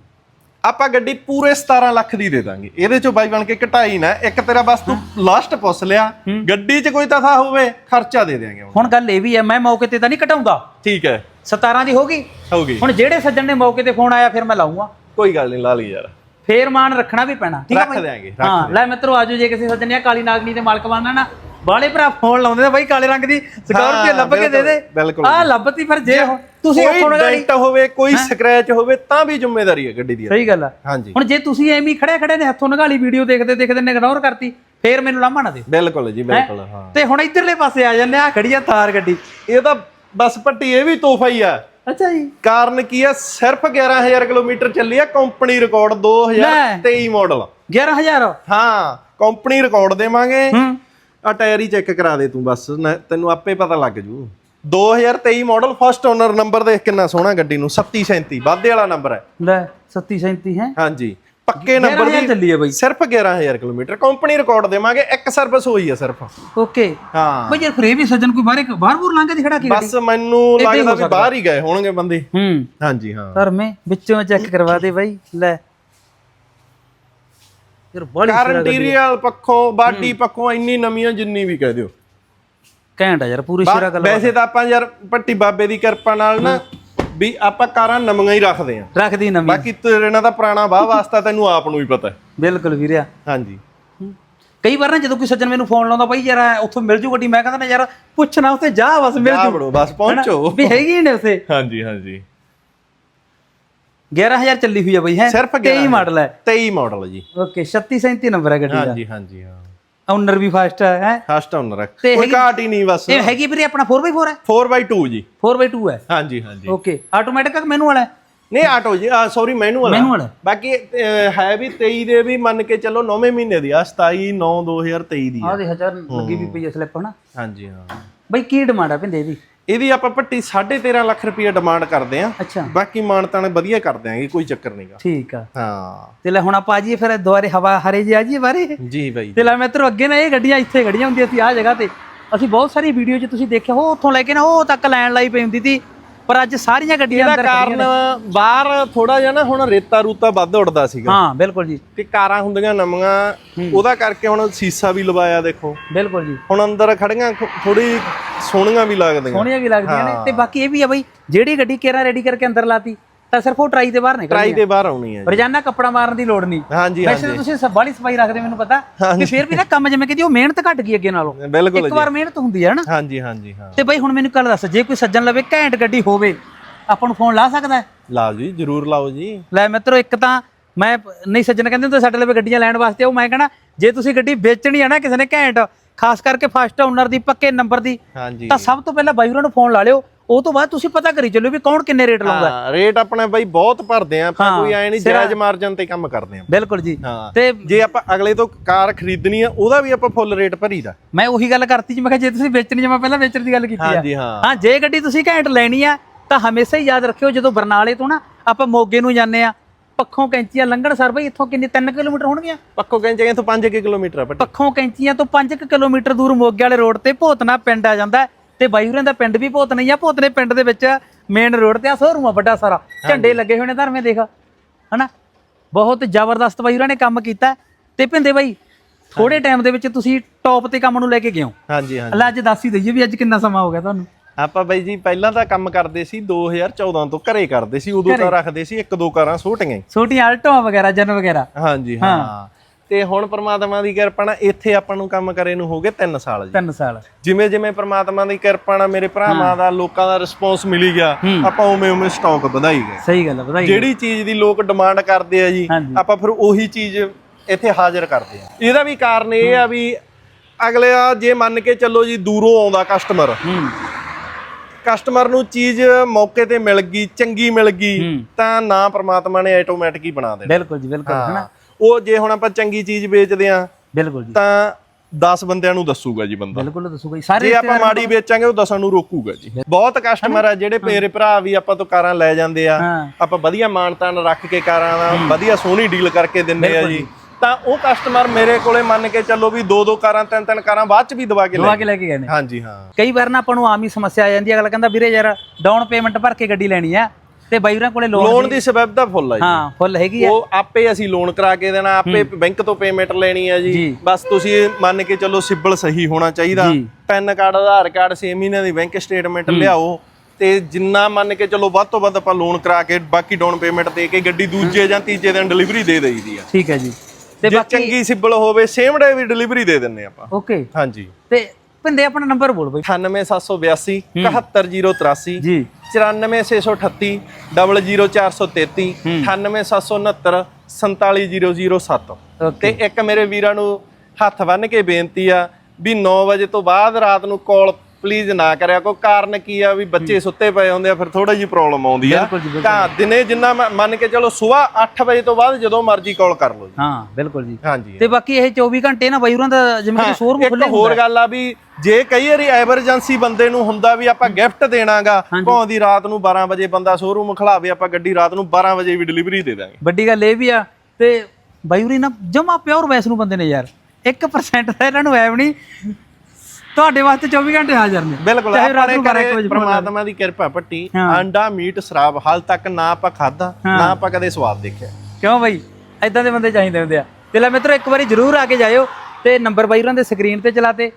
ਆਪਾਂ ਗੱਡੀ ਪੂਰੇ 17 ਲੱਖ ਦੀ ਦੇ ਦਾਂਗੇ। ਇਹਦੇ ਚੋਂ ਬਾਈ ਬਣ ਕੇ ਘਟਾਈ ਨਾ ਇੱਕ ਤੇਰਾ ਬਸ ਤੂੰ ਲਾਸਟ ਪੁੱਛ ਲਿਆ ਗੱਡੀ 'ਚ ਕੋਈ ਤਥਾ ਹੋਵੇ ਖਰਚਾ ਦੇ ਦੇਾਂਗੇ ਹੁਣ ਗੱਲ ਇਹ ਵੀ ਹੈ ਮੈਂ ਮੌਕੇ ਤੇ ਤਾਂ ਨਹੀਂ ਘਟਾਉਂਦਾ। ਠੀਕ ਹੈ। 17 ਦੀ ਹੋ ਗਈ? ਹੋਊਗੀ। ਹੁਣ ਜਿਹੜੇ ਸੱਜਣ ਨੇ ਮੌਕੇ ਤੇ ਫੋਨ ਆਇਆ ਫਿਰ ਮੈਂ ਲਾਉਂਗਾ ਕੋਈ ਗੱਲ ਨਹੀਂ ਲਾ ਲਈ ਯਾਰ। ਫੇਰ ਮਾਨ ਰੱਖਣਾ ਵੀ ਪੈਣਾ ਠੀਕ ਹੈ ਰੱਖ ਬਾਈ? ਦਿਆਂਗੇ ਰੱਖ ਹਾਂ ਲੈ ਮਿੱਤਰੋ ਆਜੋ ਜੇ ਕਿਸੇ ਸੱਜਣ ਨੇ ਕਾਲੀ ਨਾਗਨੀ ਦੇ ਮਾਲਕ ਬਣਨਾ ਨਾ ਬਾਲੇ ਭਰਾ ਫੋਨ ਲਾਉਂਦੇ ਨੇ ਬਾਈ ਕਾਲੇ ਰੰਗ ਦੀ ਸਕਾਰਪੀਓ ਲੱਭ ਕੇ ਦੇ ਦੇ। ਬਿਲਕੁਲ, ਆ ਲੱਭਤੀ ਫਿਰ ਜੇ ਤੁਸੀਂ ਗਾੜੀ ਡੈਂਟ ਹੋਵੇ ਕੋਈ ਸਕ੍ਰੈਚ ਹੋਵੇ ਤਾਂ ਵੀ ਜ਼ਿੰਮੇਵਾਰੀ ਹੈ ਗੱਡੀ ਦੀ ਸਹੀ ਗੱਲ ਆ। ਹਾਂਜੀ। ਹੁਣ ਜੇ ਤੁਸੀਂ ਐਵੇਂ ਖੜੇ ਖੜੇ ਨੇ ਹੱਥੋਂ ਨਗਾਲੀ ਵੀਡੀਓ ਦੇਖਦੇ ਦੇਖਦੇ ਨੇ ਇਗਨੋਰ ਕਰਤੀ ਫੇਰ ਮੈਨੂੰ ਲਾਮਾ ਨਾ ਦੇ। ਬਿਲਕੁਲ ਜੀ ਬਿਲਕੁਲ ਹਾਂ। ਤੇ ਹੁਣ ਇਧਰਲੇ ਪਾਸੇ ਆ ਜੰਨੇ ਆ ਖੜੀ ਆ ਥਾਰ ਗੱਡੀ। ਇਹ ਤਾਂ ਬਸ ਪੱਟੀ ਇਹ ਵੀ ਤੋਹਫਾ ਹੀ ਆ। ਅੱਛਾ ਜੀ। ਕਾਰਨ ਕੀ ਆ? ਸਿਰਫ 11000 ਕਿਲੋਮੀਟਰ ਚੱਲੀ ਆ ਕੰਪਨੀ ਰਿਕਾਰਡ 2023 ਮਾਡਲ 11000 ਹਾਂ ਕੰਪਨੀ ਰਿਕਾਰਡ ਦੇਵਾਂਗੇ। ਹੂੰ। ਆ ਟਾਇਰ ਹੀ ਚੈੱਕ ਕਰਾ ਦੇ ਤੂੰ ਬਸ ਨਾ- ਤੈਨੂੰ ਆਪੇ ਪਤਾ ਲੱਗ ਜੂ। 2023 ਮਾਡਲ ਫਸਟ ਓਨਰ ਨੰਬਰ ਦੇਖ ਕਿੰਨਾ ਸੋਹਣਾ ਗੱਡੀ ਨੂੰ 3737 ਵਾਧੇ ਵਾਲਾ ਨੰਬਰ ਹੈ। ਲੈ 37 37 ਹੈ? ਹਾਂਜੀ ਪੱਕੇ ਨੰਬਰ 11000 ਦੀ ਚੱਲੀ ਹੈ ਬਾਈ। ਸਿਰਫ 11000 ਕਿਲੋਮੀਟਰ ਕੰਪਨੀ ਰਿਕਾਰਡ ਦੇਵਾਂਗੇ ਇੱਕ ਸਰਵਿਸ ਹੋਈ ਹੈ ਸਿਰਫ। ਓਕੇ ਹਾਂ। ਬਈ ਜੇ ਫਿਰ ਵੀ ਸੱਜਣ ਕੋਈ ਬਾਹਰ ਬਾਹਰ ਬੂਰ ਲੰਘ ਦੀ ਖੜਾ ਕੀ ਬਸ ਮੈਨੂੰ ਲੱਗਦਾ ਵੀ ਬਾਹਰ ਹੀ ਗਏ ਹੋਣਗੇ ਬੰਦੇ। ਹੂੰ। ਹਾਂਜੀ ਹਾਂ। ਧਰਮੇ ਵਿੱਚੋਂ ਚੈੱਕ ਕਰਵਾ ਦੇ ਬਾਈ। ਲੈ। ਯਾਰ ਬੜੀ ਕਾਰ ਇੰਟੀਰੀਅਰ ਪੱਖੋਂ ਬਾਡੀ ਪੱਖੋਂ ਇੰਨੀ ਨਵੀਆਂ ਜਿੰਨੀ ਵੀ ਕਹਿ ਦਿਓ। ਘੈਂਟ ਆ ਯਾਰ ਪੂਰੀ ਸ਼ਿਰਾ ਗੱਲ ਵੈਸੇ ਤਾਂ ਆਪਾਂ ਯਾਰ ਪੱਟੀ ਬਾਬੇ ਦੀ ਕਿਰਪਾ ਨਾਲ ਨਾ ਵੀ ਆਪਾਂ ਕਾਰਾਂ ਨਵੀਆਂ ਹੀ ਰੱਖਦੇ ਆਂ ਰੱਖਦੀ ਨਵੀਂ। ਬਾਕੀ ਤੇਰੇ ਨਾਲ ਤਾਂ ਪੁਰਾਣਾ ਵਾਹ ਵਾਸਤਾ ਤੈਨੂੰ ਆਪ ਨੂੰ ਹੀ ਪਤਾ ਬਿਲਕੁਲ ਵੀਰਿਆ ਹਾਂਜੀ। ਕਈ ਵਾਰ ਨਾ ਜਦੋਂ ਕੋਈ ਸੱਜਣ ਮੈਨੂੰ ਫੋਨ ਲਾਉਂਦਾ ਬਾਈ ਯਾਰ ਉੱਥੋਂ ਮਿਲ ਜੂ ਗੱਡੀ ਮੈਂ ਕਹਿੰਦਾ ਨਾ ਯਾਰ ਪੁੱਛਣਾ ਉੱਥੇ ਜਾ ਬਸ ਮਿਲ ਜਾ ਬਸ ਪਹੁੰਚੋ। ਵੀ ਹੈਗੀ ਨੇ ਉੱਥੇ। ਹਾਂਜੀ ਹਾਂਜੀ। 11000 ਚੱਲੀ ਹੋਈ ਆ ਬਾਈ ਹੈ? ਸਿਰਫ 23 ਮਾਡਲ ਹੈ। 23 ਮਾਡਲ ਜੀ। ਓਕੇ 36 37 ਨੰਬਰ ਹੈ ਗੱਡੀ ਦਾ। ਹਾਂਜੀ ਹਾਂਜੀ ਹਾਂ। ਓਨਰ ਵੀ ਫਾਸਟ ਹੈ ਹੈਂ? ਫਸਟ ਓਨਰ ਤੇ ਕੋਈ ਘਾਟ ਹੀ ਨਹੀਂ ਬਸ। ਇਹ ਹੈਗੀ ਵੀਰੇ ਆਪਣਾ 4x4 ਹੈ? 4x2 ਜੀ। 4x2 ਹੈ? ਹਾਂਜੀ ਹਾਂਜੀ। ਓਕੇ ਆਟੋਮੈਟਿਕ ਹੈ ਮੈਨੂਅਲ ਹੈ? ਨਹੀਂ ਆਟੋ ਜੀ ਸੌਰੀ ਮੈਨੂਅਲ ਹੈ। ਬਾਕੀ ਹੈ ਵੀ 23 ਦੇ ਵੀ ਮੰਨ ਕੇ ਚੱਲੋ 9ਵੇਂ ਮਹੀਨੇ ਦੀ ਆ 27 9 2023 ਦੀ ਆ। ਦੇ ਹਜ਼ਾਰ ਲੱਗੀ ਵੀ ਪਈ ਸਲਿੱਪ ਹਨਾ? ਹਾਂਜੀ ਹਾਂ। ਬਾਈ ਕੀ ਡਿਮਾਂਡ ਆ ਪਿੰਦੇ ਦੀ? ਇਹਦੀ ਆਪਾਂ ਪੱਟੀ 13.5 ਲੱਖ ਰੁਪਏ ਡਿਮਾਂਡ ਕਰਦੇ ਆ ਅੱਛਾ। ਬਾਕੀ ਮਾਨਤਾਨ ਵਧੀਆ ਕਰ ਦਿਆਂਗੇ ਕੋਈ ਚੱਕਰ ਨਹੀਂਗਾ ਠੀਕ ਆ। ਹਾਂ। ਤੇ ਲੈ ਹੁਣ ਆਪਾਂ ਆ ਫਿਰ ਦੁਆਰੇ ਹਵਾ ਹਰੇ ਜੀ ਆ ਬਾਰੇ ਜੀ ਬਾਈ। ਤੇ ਲੈ ਮਿੱਤਰੋ ਅੱਗੇ ਨਾ ਇਹ ਗੱਡੀਆਂ ਇੱਥੇ ਖੜੀਆਂ ਹੁੰਦੀਆਂ ਸੀ ਆਹ ਜਗ੍ਹਾ ਤੇ। ਅਸੀਂ ਬਹੁਤ ਸਾਰੀ ਵੀਡੀਓ 'ਚ ਤੁਸੀਂ ਦੇਖਿਆ ਉਹ ਉੱਥੋਂ ਲੈ ਕੇ ਨਾ ਉਹ ਤੱਕ ਲਾਈਨ ਲਾਈ ਪਈ ਹੁੰਦੀ ਸੀ। ਪਰ ਅੱਜ ਸਾਰੀਆਂ ਗੱਡੀਆਂ ਇਹਦਾ ਅੰਦਰ ਖੜੀਆਂ ਕਾਰਨ ਬਾਹਰ ਥੋੜਾ ਜਿਹਾ ਨਾ ਹੁਣ ਰੇਤਾ ਰੂਤਾ ਵੱਧ ਉੱਡਦਾ ਸੀਗਾ। ਹਾਂ ਬਿਲਕੁਲ ਜੀ। ਤੇ ਕਾਰਾਂ ਹੁੰਦੀਆਂ ਨਵੀਆਂ ਉਹਦਾ ਕਰਕੇ ਹੁਣ ਸੀਸਾ ਵੀ ਲਵਾਇਆ ਦੇਖੋ। ਬਿਲਕੁਲ ਜੀ। ਹੁਣ ਅੰਦਰ ਖੜੀਆਂ ਥੋੜੀ ਸੋਹਣੀਆਂ ਵੀ ਲੱਗਦੀਆਂ। ਸੋਹਣੀਆਂ ਵੀ ਲੱਗਦੀਆਂ ਨੇ। ਤੇ ਬਾਕੀ ਇਹ ਵੀ ਆ ਬਈ ਜਿਹੜੀ ਗੱਡੀ ਕੇਰਾ ਰੈਡੀ ਕਰਕੇ ਅੰਦਰ ਲਾਤੀ ਤਾਂ ਸਿਰਫ ਉਹ ਟਰਾਈ ਦੇ ਬਾਹਰ ਨਿਕਲ ਟਰਾਈ ਦੇ ਬਾਹਰ ਆਉਣੀ ਹੈ। ਰੋਜ਼ਾਨਾ ਕੱਪੜਾ ਮਾਰਨ ਦੀ ਲੋੜ ਨਹੀਂ। ਹਾਂਜੀ ਵੈਸੇ ਤਾਂ ਤੁਸੀਂ ਸਭ ਬਾਲੀ ਸਫ਼ਾਈ ਰੱਖਦੇ ਮੈਨੂੰ ਪਤਾ। ਕਿ ਫਿਰ ਵੀ ਨਾ ਕੰਮ ਜਿਵੇਂ ਕਿ ਉਹ ਮਿਹਨਤ ਘਟ ਗਈ ਅੱਗੇ ਨਾਲੋਂ। ਬਿਲਕੁਲ ਇੱਕ ਵਾਰ ਮਿਹਨਤ ਹੁੰਦੀ ਹੈ ਨਾ। ਹਾਂਜੀ ਹਾਂਜੀ ਹਾਂ। ਤੇ ਬਈ ਹੁਣ ਮੈਨੂੰ ਕੱਲ ਦੱਸ ਜੇ ਕੋਈ ਸੱਜਣ ਲਵੇ ਘੈਂਟ ਗੱਡੀ ਹੋਵੇ ਆਪਾਂ ਨੂੰ ਫੋਨ ਲਾ ਸਕਦਾ ਲਾਓ ਜੀ ਜਰੂਰ ਲਾਓ ਜੀ। ਲੈ ਮਿੱਤਰੋ ਇੱਕ ਤਾਂ ਮੈਂ ਨਹੀਂ ਸੱਜਣ ਕਹਿੰਦੇ ਹੁੰਦੇ ਸਾਡੇ ਲਵੇ ਗੱਡੀਆਂ ਲੈਣ ਵਾਸਤੇ ਉਹ ਮੈਂ ਕਹਣਾ ਜੇ ਤੁਸੀਂ ਗੱਡੀ ਵੇਚਣੀ ਹੈ ਨਾ ਕਿਸੇ ਨੇ ਘੈਂਟ ਖਾਸ ਕਰਕੇ ਫਸਟ ਓਨਰ ਦੀ ਪੱਕੇ ਨੰਬਰ ਦੀ ਹਾਂਜੀ। ਤਾਂ ਸਭ ਤੋਂ ਪਹਿਲਾਂ ਬਾਈ ਹੋਰਾਂ ਨੂੰ ਫੋਨ ਲਾ ਲਿਓ ਉਹ ਤੋਂ ਬਾਅਦ ਤੁਸੀਂ ਪਤਾ ਕਰੀ ਚੱਲਿਓ ਵੀ ਕੌਣ ਕਿੰਨੇ ਰੇਟ ਲਾਉਂਦਾ ਹਾਂ। ਰੇਟ ਆਪਣੇ ਬਾਈ ਬਹੁਤ ਭਰਦੇ ਆ ਆਪਾਂ ਕੋਈ ਐ ਨਹੀਂ ਜਾਇਜ਼ ਮਾਰਜਨ ਤੇ ਕੰਮ ਕਰਦੇ ਆ। ਬਿਲਕੁਲ ਜੀ। ਤੇ ਜੇ ਆਪਾਂ ਅਗਲੇ ਤੋਂ ਕਾਰ ਖਰੀਦਣੀ ਆ ਉਹਦਾ ਵੀ ਆਪਾਂ ਫੁੱਲ ਰੇਟ ਭਰੀਦਾ। ਮੈਂ ਉਹੀ ਗੱਲ ਕਰਤੀ ਜੀ ਮੈਂ ਕਿਹਾ ਜੇ ਤੁਸੀਂ ਵੇਚਣੀ ਹੈ ਮੈਂ ਪਹਿਲਾਂ ਵੇਚਣ ਦੀ ਗੱਲ ਕੀਤੀ ਆ। ਹਾਂਜੀ ਹਾਂ। ਹਾਂ ਜੇ ਗੱਡੀ ਤੁਸੀਂ ਘੈਂਟ ਲੈਣੀ ਆ ਤਾਂ ਹਮੇਸ਼ਾ ਹੀ ਯਾਦ ਰੱਖਿਓ ਜਦੋਂ ਬਰਨਾਲੇ ਤੋਂ ਨਾ ਆਪਾਂ ਮੋਗੇ ਨੂੰ ਜਾਂਦੇ ਆ ਪੱਖੋਂ ਕੈਂਚੀਆਂ ਲੰਘਣ ਸਰ ਬਈ ਇੱਥੋਂ ਕਿੰਨੇ 3 ਕਿਲੋਮੀਟਰ ਹੋਣਗੀਆਂ? ਪੱਕੋ ਕਹਿੰਦੇ ਤੋਂ 5 ਕਿਲੋਮੀਟਰ ਆ ਪੱਖੋਂ ਕੈਂਚੀਆਂ ਤੋਂ 5 ਕਿਲੋਮੀਟਰ ਦੂਰ ਮੋਗੇ ਵਾਲੇ ਰੋਡ ਤੇ ਭੋਤਨਾ ਪਿੰਡ ਆ ਜਾਂਦਾ ਤੇ ਬਾਈ ਹੋਰਾਂ ਦਾ ਪਿੰਡ ਵੀ ਭੋਤਨਾ ਹੀ ਆ ਭੋਤਨੇ ਪਿੰਡ ਦੇ ਵਿੱਚ। ਮੇਨ ਰੋਡ ਤੇ ਆ ਸ਼ੋਰੂਮ ਆ ਵੱਡਾ ਸਾਰਾ। ਝੰਡੇ ਲੱਗੇ ਹੋਏ ਨੇ ਧਰਮੇ ਦੇਖ। ਹਨਾ? ਬਹੁਤ ਜ਼ਬਰਦਸਤ ਬਾਈ ਹੋਰਾਂ ਨੇ ਕੰਮ ਕੀਤਾ। ਤੇ ਭਿੰਦੇ ਬਾਈ ਥੋੜੇ ਟਾਈਮ ਦੇ ਵਿੱਚ ਤੁਸੀਂ ਟੌਪ ਤੇ ਕੰਮ ਨੂੰ ਲੈ ਕੇ ਗਏ ਹੋ। ਹਾਂਜੀ ਹਾਂਜੀ। ਅੱਲਾ ਅੱਜ ਦੱਸ ਹੀ ਦਈਏ ਵੀ ਅੱਜ ਕਿੰਨਾ ਸਮਾਂ ਹੋ ਗਿਆ ਤੁਹਾਨੂੰ। ਆਪਾਂ ਬਾਈ ਜੀ ਪਹਿਲਾਂ ਤਾਂ ਕੰਮ ਕਰਦੇ ਸੀ 2014 ਤੋਂ ਘਰੇ ਕਰਦੇ ਸੀ ਉਦੋਂ ਤਾਂ ਰੱਖਦੇ ਸੀ ਇੱਕ ਦੋ ਕਾਰਾਂ ਛੋਟੀਆਂ ਛੋਟੀਆਂ ਆਲਟੋਆਂ ਵਗੈਰਾ ਜਨ ਵਗੈਰਾ। ਹਾਂਜੀ ਹਾਂ। ਤੇ ਹੁਣ ਪ੍ਰਮਾਤਮਾ ਦੀ ਕਿਰਪਾ ਨਾਲ ਇੱਥੇ ਆਪਾਂ ਨੂੰ ਕੰਮ ਕਰੇ ਨੂੰ ਹੋ ਗਏ 3 ਸਾਲ ਜੀ। 3 ਸਾਲ। ਜਿਵੇਂ ਜਿਵੇਂ ਪ੍ਰਮਾਤਮਾ ਦੀ ਕਿਰਪਾ ਨਾਲ ਮੇਰੇ ਭਰਾਵਾਂ ਦਾ ਲੋਕਾਂ ਦਾ ਰਿਸਪੌਂਸ ਮਿਲੀ ਗਿਆ ਆਪਾਂ ਉਵੇਂ ਉਵੇਂ ਸਟਾਕ ਵਧਾਈ ਗਏ। ਸਹੀ ਗੱਲ ਹੈ ਵਧਾਈ ਜਿਹੜੀ ਚੀਜ਼ ਦੀ ਲੋਕ ਡਿਮਾਂਡ ਕਰਦੇ ਆ ਜੀ। ਆਪਾਂ ਫਿਰ ਉਹੀ ਚੀਜ਼ ਇੱਥੇ ਹਾਜ਼ਰ ਕਰਦੇ ਆ। ਇਹਦਾ ਵੀ ਕਾਰਨ ਇਹ ਆ ਵੀ ਅਗਲੇ ਆ ਜੇ ਮੰਨ ਕੇ ਚੱਲੋ ਜੀ ਦੂਰੋਂ ਆਉਂਦਾ ਕਸਟਮਰ ਹੂੰ। ਕਸਟਮਰ ਨੂੰ ਚੀਜ਼ ਮੌਕੇ ਤੇ ਮਿਲ ਗਈ ਚੰਗੀ ਮਿਲ ਗਈ ਹੂੰ। ਤਾਂ ਨਾ ਪ੍ਰਮਾਤਮਾ ਨੇ ਆਟੋਮੈਟਿਕ ਹੀ ਬਣਾ ਦੇਣਾ। ਬਿਲਕੁਲ ਜੀ ਬਿਲਕੁਲ ਹਨਾ? ਉਹ ਜੇ ਹੁਣ ਆਪਾਂ ਚੰਗੀ ਚੀਜ਼ ਵੇਚਦੇ ਆ ਬਿਲਕੁਲ ਜੀ। ਤਾਂ 10 ਬੰਦਿਆਂ ਨੂੰ ਦੱਸੂਗਾ ਜੀ ਬੰਦਾ। ਬਿਲਕੁਲ ਦੱਸੂਗਾ ਜੀ। ਸਾਰੇ ਜੇ ਆਪਾਂ ਮਾੜੀ ਵੇਚਾਂਗੇ ਉਹ 10 ਨੂੰ ਰੋਕੂਗਾ ਜੀ। ਬਹੁਤ ਕਸਟਮਰ ਆ ਜਿਹੜੇ ਮੇਰੇ ਭਰਾ ਵੀ ਆਪਾਂ ਤੋਂ ਕਾਰਾਂ ਲੈ ਜਾਂਦੇ ਆ। ਆਪਾਂ ਵਧੀਆ ਮਾਨਤਾਨ ਰੱਖ ਕੇ ਕਾਰਾਂ ਦਾ ਵਧੀਆ ਸੋਹਣੀ ਡੀਲ ਕਰਕੇ ਦਿੰਦੇ ਆ ਜੀ। ਤਾਂ ਉਹ ਕਸਟਮਰ ਮੇਰੇ ਕੋਲੇ ਮੰਨ ਕੇ ਚੱਲੋ ਵੀ ਦੋ ਦੋ ਕਾਰਾਂ ਤਿੰਨ ਤਿੰਨ ਕਾਰਾਂ ਬਾਅਦ ਚ ਵੀ ਦਵਾ ਕੇ ਲੈ ਦਵਾ ਕੇ ਲੈ ਕੇ ਗਏ ਨੇ। ਹਾਂਜੀ ਹਾਂ। ਕਈ ਵਾਰ ਨਾ ਆਪਾਂ ਨੂੰ ਆਮ ਹੀ ਸਮੱਸਿਆ ਆ ਜਾਂਦੀ ਹੈ ਅਗਲਾ ਕਹਿੰਦਾ ਵੀਰੇ ਯਾਰ ਡਾਊਨ ਪੇਮੈਂਟ ਭਰ ਕੇ ਗੱਡੀ ਲੈਣੀ ਆ। ਤੇ ਬਾਈ ਕੋਲੇ ਲੋਨ ਲੋਨ ਦੀ ਸਬਬ ਫੁੱਲ ਆ ਜੀ। ਹਾਂ ਫੁੱਲ ਹੈਗੀ ਆ। ਉਹ ਆਪੇ ਅਸੀਂ ਲੋਨ ਕਰਾ ਕੇ ਦੇਣਾ ਆਪੇ ਬੈਂਕ ਤੋਂ ਪੇਮੈਂਟ ਲੈਣੀ ਆ ਜੀ। ਬਸ ਤੁਸੀਂ ਮੰਨ ਕੇ ਚੱਲੋ ਸਿਬਲ ਸਹੀ ਹੋਣਾ ਚਾਹੀਦਾ। ਪੈਨ ਕਾਰਡ ਆਧਾਰ ਕਾਰਡ 6 ਮਹੀਨਿਆਂ ਦੀ ਬੈਂਕ ਸਟੇਟਮੈਂਟ ਲਿਆਓ। ਤੇ ਜਿੰਨਾ ਮੰਨ ਕੇ ਚੱਲੋ ਵੱਧ ਤੋਂ ਵੱਧ ਆਪਾਂ ਲੋਨ ਕਰਾ ਕੇ ਬਾਕੀ ਡਾਊਨ ਪੇਮੈਂਟ ਦੇ ਕੇ ਗੱਡੀ ਦੂਜੇ ਜਾਂ ਤੀਜੇ ਦਿਨ ਡਿਲੀਵਰੀ ਦੇ ਦੇਈਦੀ ਆ। ਠੀਕ ਹੈ ਜੀ। ਤੇ ਬਾਕੀ ਚੰਗੀ ਸਿਬਲ ਹੋਵੇ ਸੇਮ ਡੇ ਵੀ ਡਿਲੀਵਰੀ ਦੇ ਦਿੰਨੇ ਆਪਾਂ। ਓਕੇ। ਹਾਂਜੀ। ਤੇ ਭਿੰਦੇ ਆਪਣਾ ਨੰਬਰ ਬੋਲ ਬਈ। 98782 71083 ਜੀ। 94638 00433 98769 47007 ਓਕੇ ਤੇ ਇੱਕ ਮੇਰੇ ਵੀਰਾਂ ਨੂੰ ਹੱਥ ਬੰਨ ਕੇ ਬੇਨਤੀ ਆ ਵੀ 9 ਵਜੇ ਤੋਂ ਬਾਅਦ ਰਾਤ ਨੂੰ ਕਾਲ ਪਲੀਜ਼ ਨਾ ਕਰਿਆ ਕੋ ਕਾਰਨ ਕੀ ਆ ਵੀ ਬੱਚੇ ਸੁੱਤੇ ਪਏ ਹੁੰਦੇ ਆ ਫਿਰ ਥੋੜਾ ਜਿਹੀ ਪ੍ਰੋਬਲਮ ਆਉਂਦੀ ਆ। ਬਿਲਕੁਲ ਜੀ, ਬਿਲਕੁਲ। ਤਾਂ ਦਿਨੇ ਜਿੰਨਾ ਮ- ਮੰਨ ਕੇ ਚਲੋ ਸਵੇਰ 8 ਵਜੇ ਤੋਂ ਬਾਅਦ ਜਦੋਂ ਮਰਜ਼ੀ ਕਾਲ ਕਰ ਲਓ ਜੀ। ਹਾਂ ਬਿਲਕੁਲ ਜੀ। ਹਾਂਜੀ। ਤੇ ਬਾਕੀ ਇਹ 24 ਘੰਟੇ ਨਾ ਬਾਈ ਦਾ ਜਿਵੇਂ ਕਿ ਸ਼ੋਰੂਮ ਇੱਕ ਖੁੱਲੇ ਹੋਰ ਗੱਲ ਆ ਵੀ ਜੇ ਕਈ ਵਾਰੀ ਐਮਰਜੈਂਸੀ ਬੰਦੇ ਨੂੰ ਹੁੰਦਾ ਵੀ ਆਪਾਂ ਗਿਫਟ ਦੇਣਾਗਾ ਭਾਵੇਂ ਦੀ ਰਾਤ ਨੂੰ 12 ਵਜੇ ਬੰਦਾ ਸ਼ੋਰੂਮ ਖਲਾਵੇ ਆਪਾਂ ਗੱਡੀ ਰਾਤ ਨੂੰ 12 ਵਜੇ ਵੀ ਡਿਲੀਵਰੀ ਦੇ ਦਾਂਗੇ। ਵੱਡੀ ਗੱਲ ਇਹ ਵੀ ਆ ਤੇ ਬਾਈ ਹੋਰੀ ਨਾ ਜਮਾ ਪਿਓਰ ਵੈਸ ਨੂੰ ਬੰਦੇ ਨੇ ਯਾਰ। 1% ਦਾ ਇਹਨਾਂ ਨੂੰ ਐਵ ਨਹੀਂ। ਤੁਹਾਡੇ ਵਾਸਤੇ 24 ਘੰਟੇ ਹਾਜ਼ਰ ਨੇ। ਬਿਲਕੁਲ ਚਾਹੇ ਰਾਤ ਨੂੰ 12 ਘਰੇ ਵਜੇ ਪ੍ਰਮਾਤਮਾ ਦੀ ਕਿਰਪਾ ਪੱਟੀ। ਆਂਡਾ ਮੀਟ ਸ਼ਰਾਬ ਹਾਲ ਤੱਕ ਨਾ ਆਪਾਂ ਖਾਦਾ ਨਾ ਆਪਾਂ ਕਦੇ ਸਵਾਦ ਦੇਖਿਆ। ਕਿਉਂ ਬਾਈ? ਐਦਾਂ ਦੇ ਬੰਦੇ ਚਾਹੀਦੇ ਹੁੰਦੇ ਆ। ਤੇ ਲੈ ਮਿੱਤਰੋ ਇੱਕ ਵਾਰੀ ਜਰੂਰ ਆ ਕੇ ਜਾਇਓ ਤੇ ਨੰਬਰ ਬਾਈ ਹੋਰਾਂ ਦੇ ਸਕਰੀਨ ਤੇ ਚਲਾਤੇ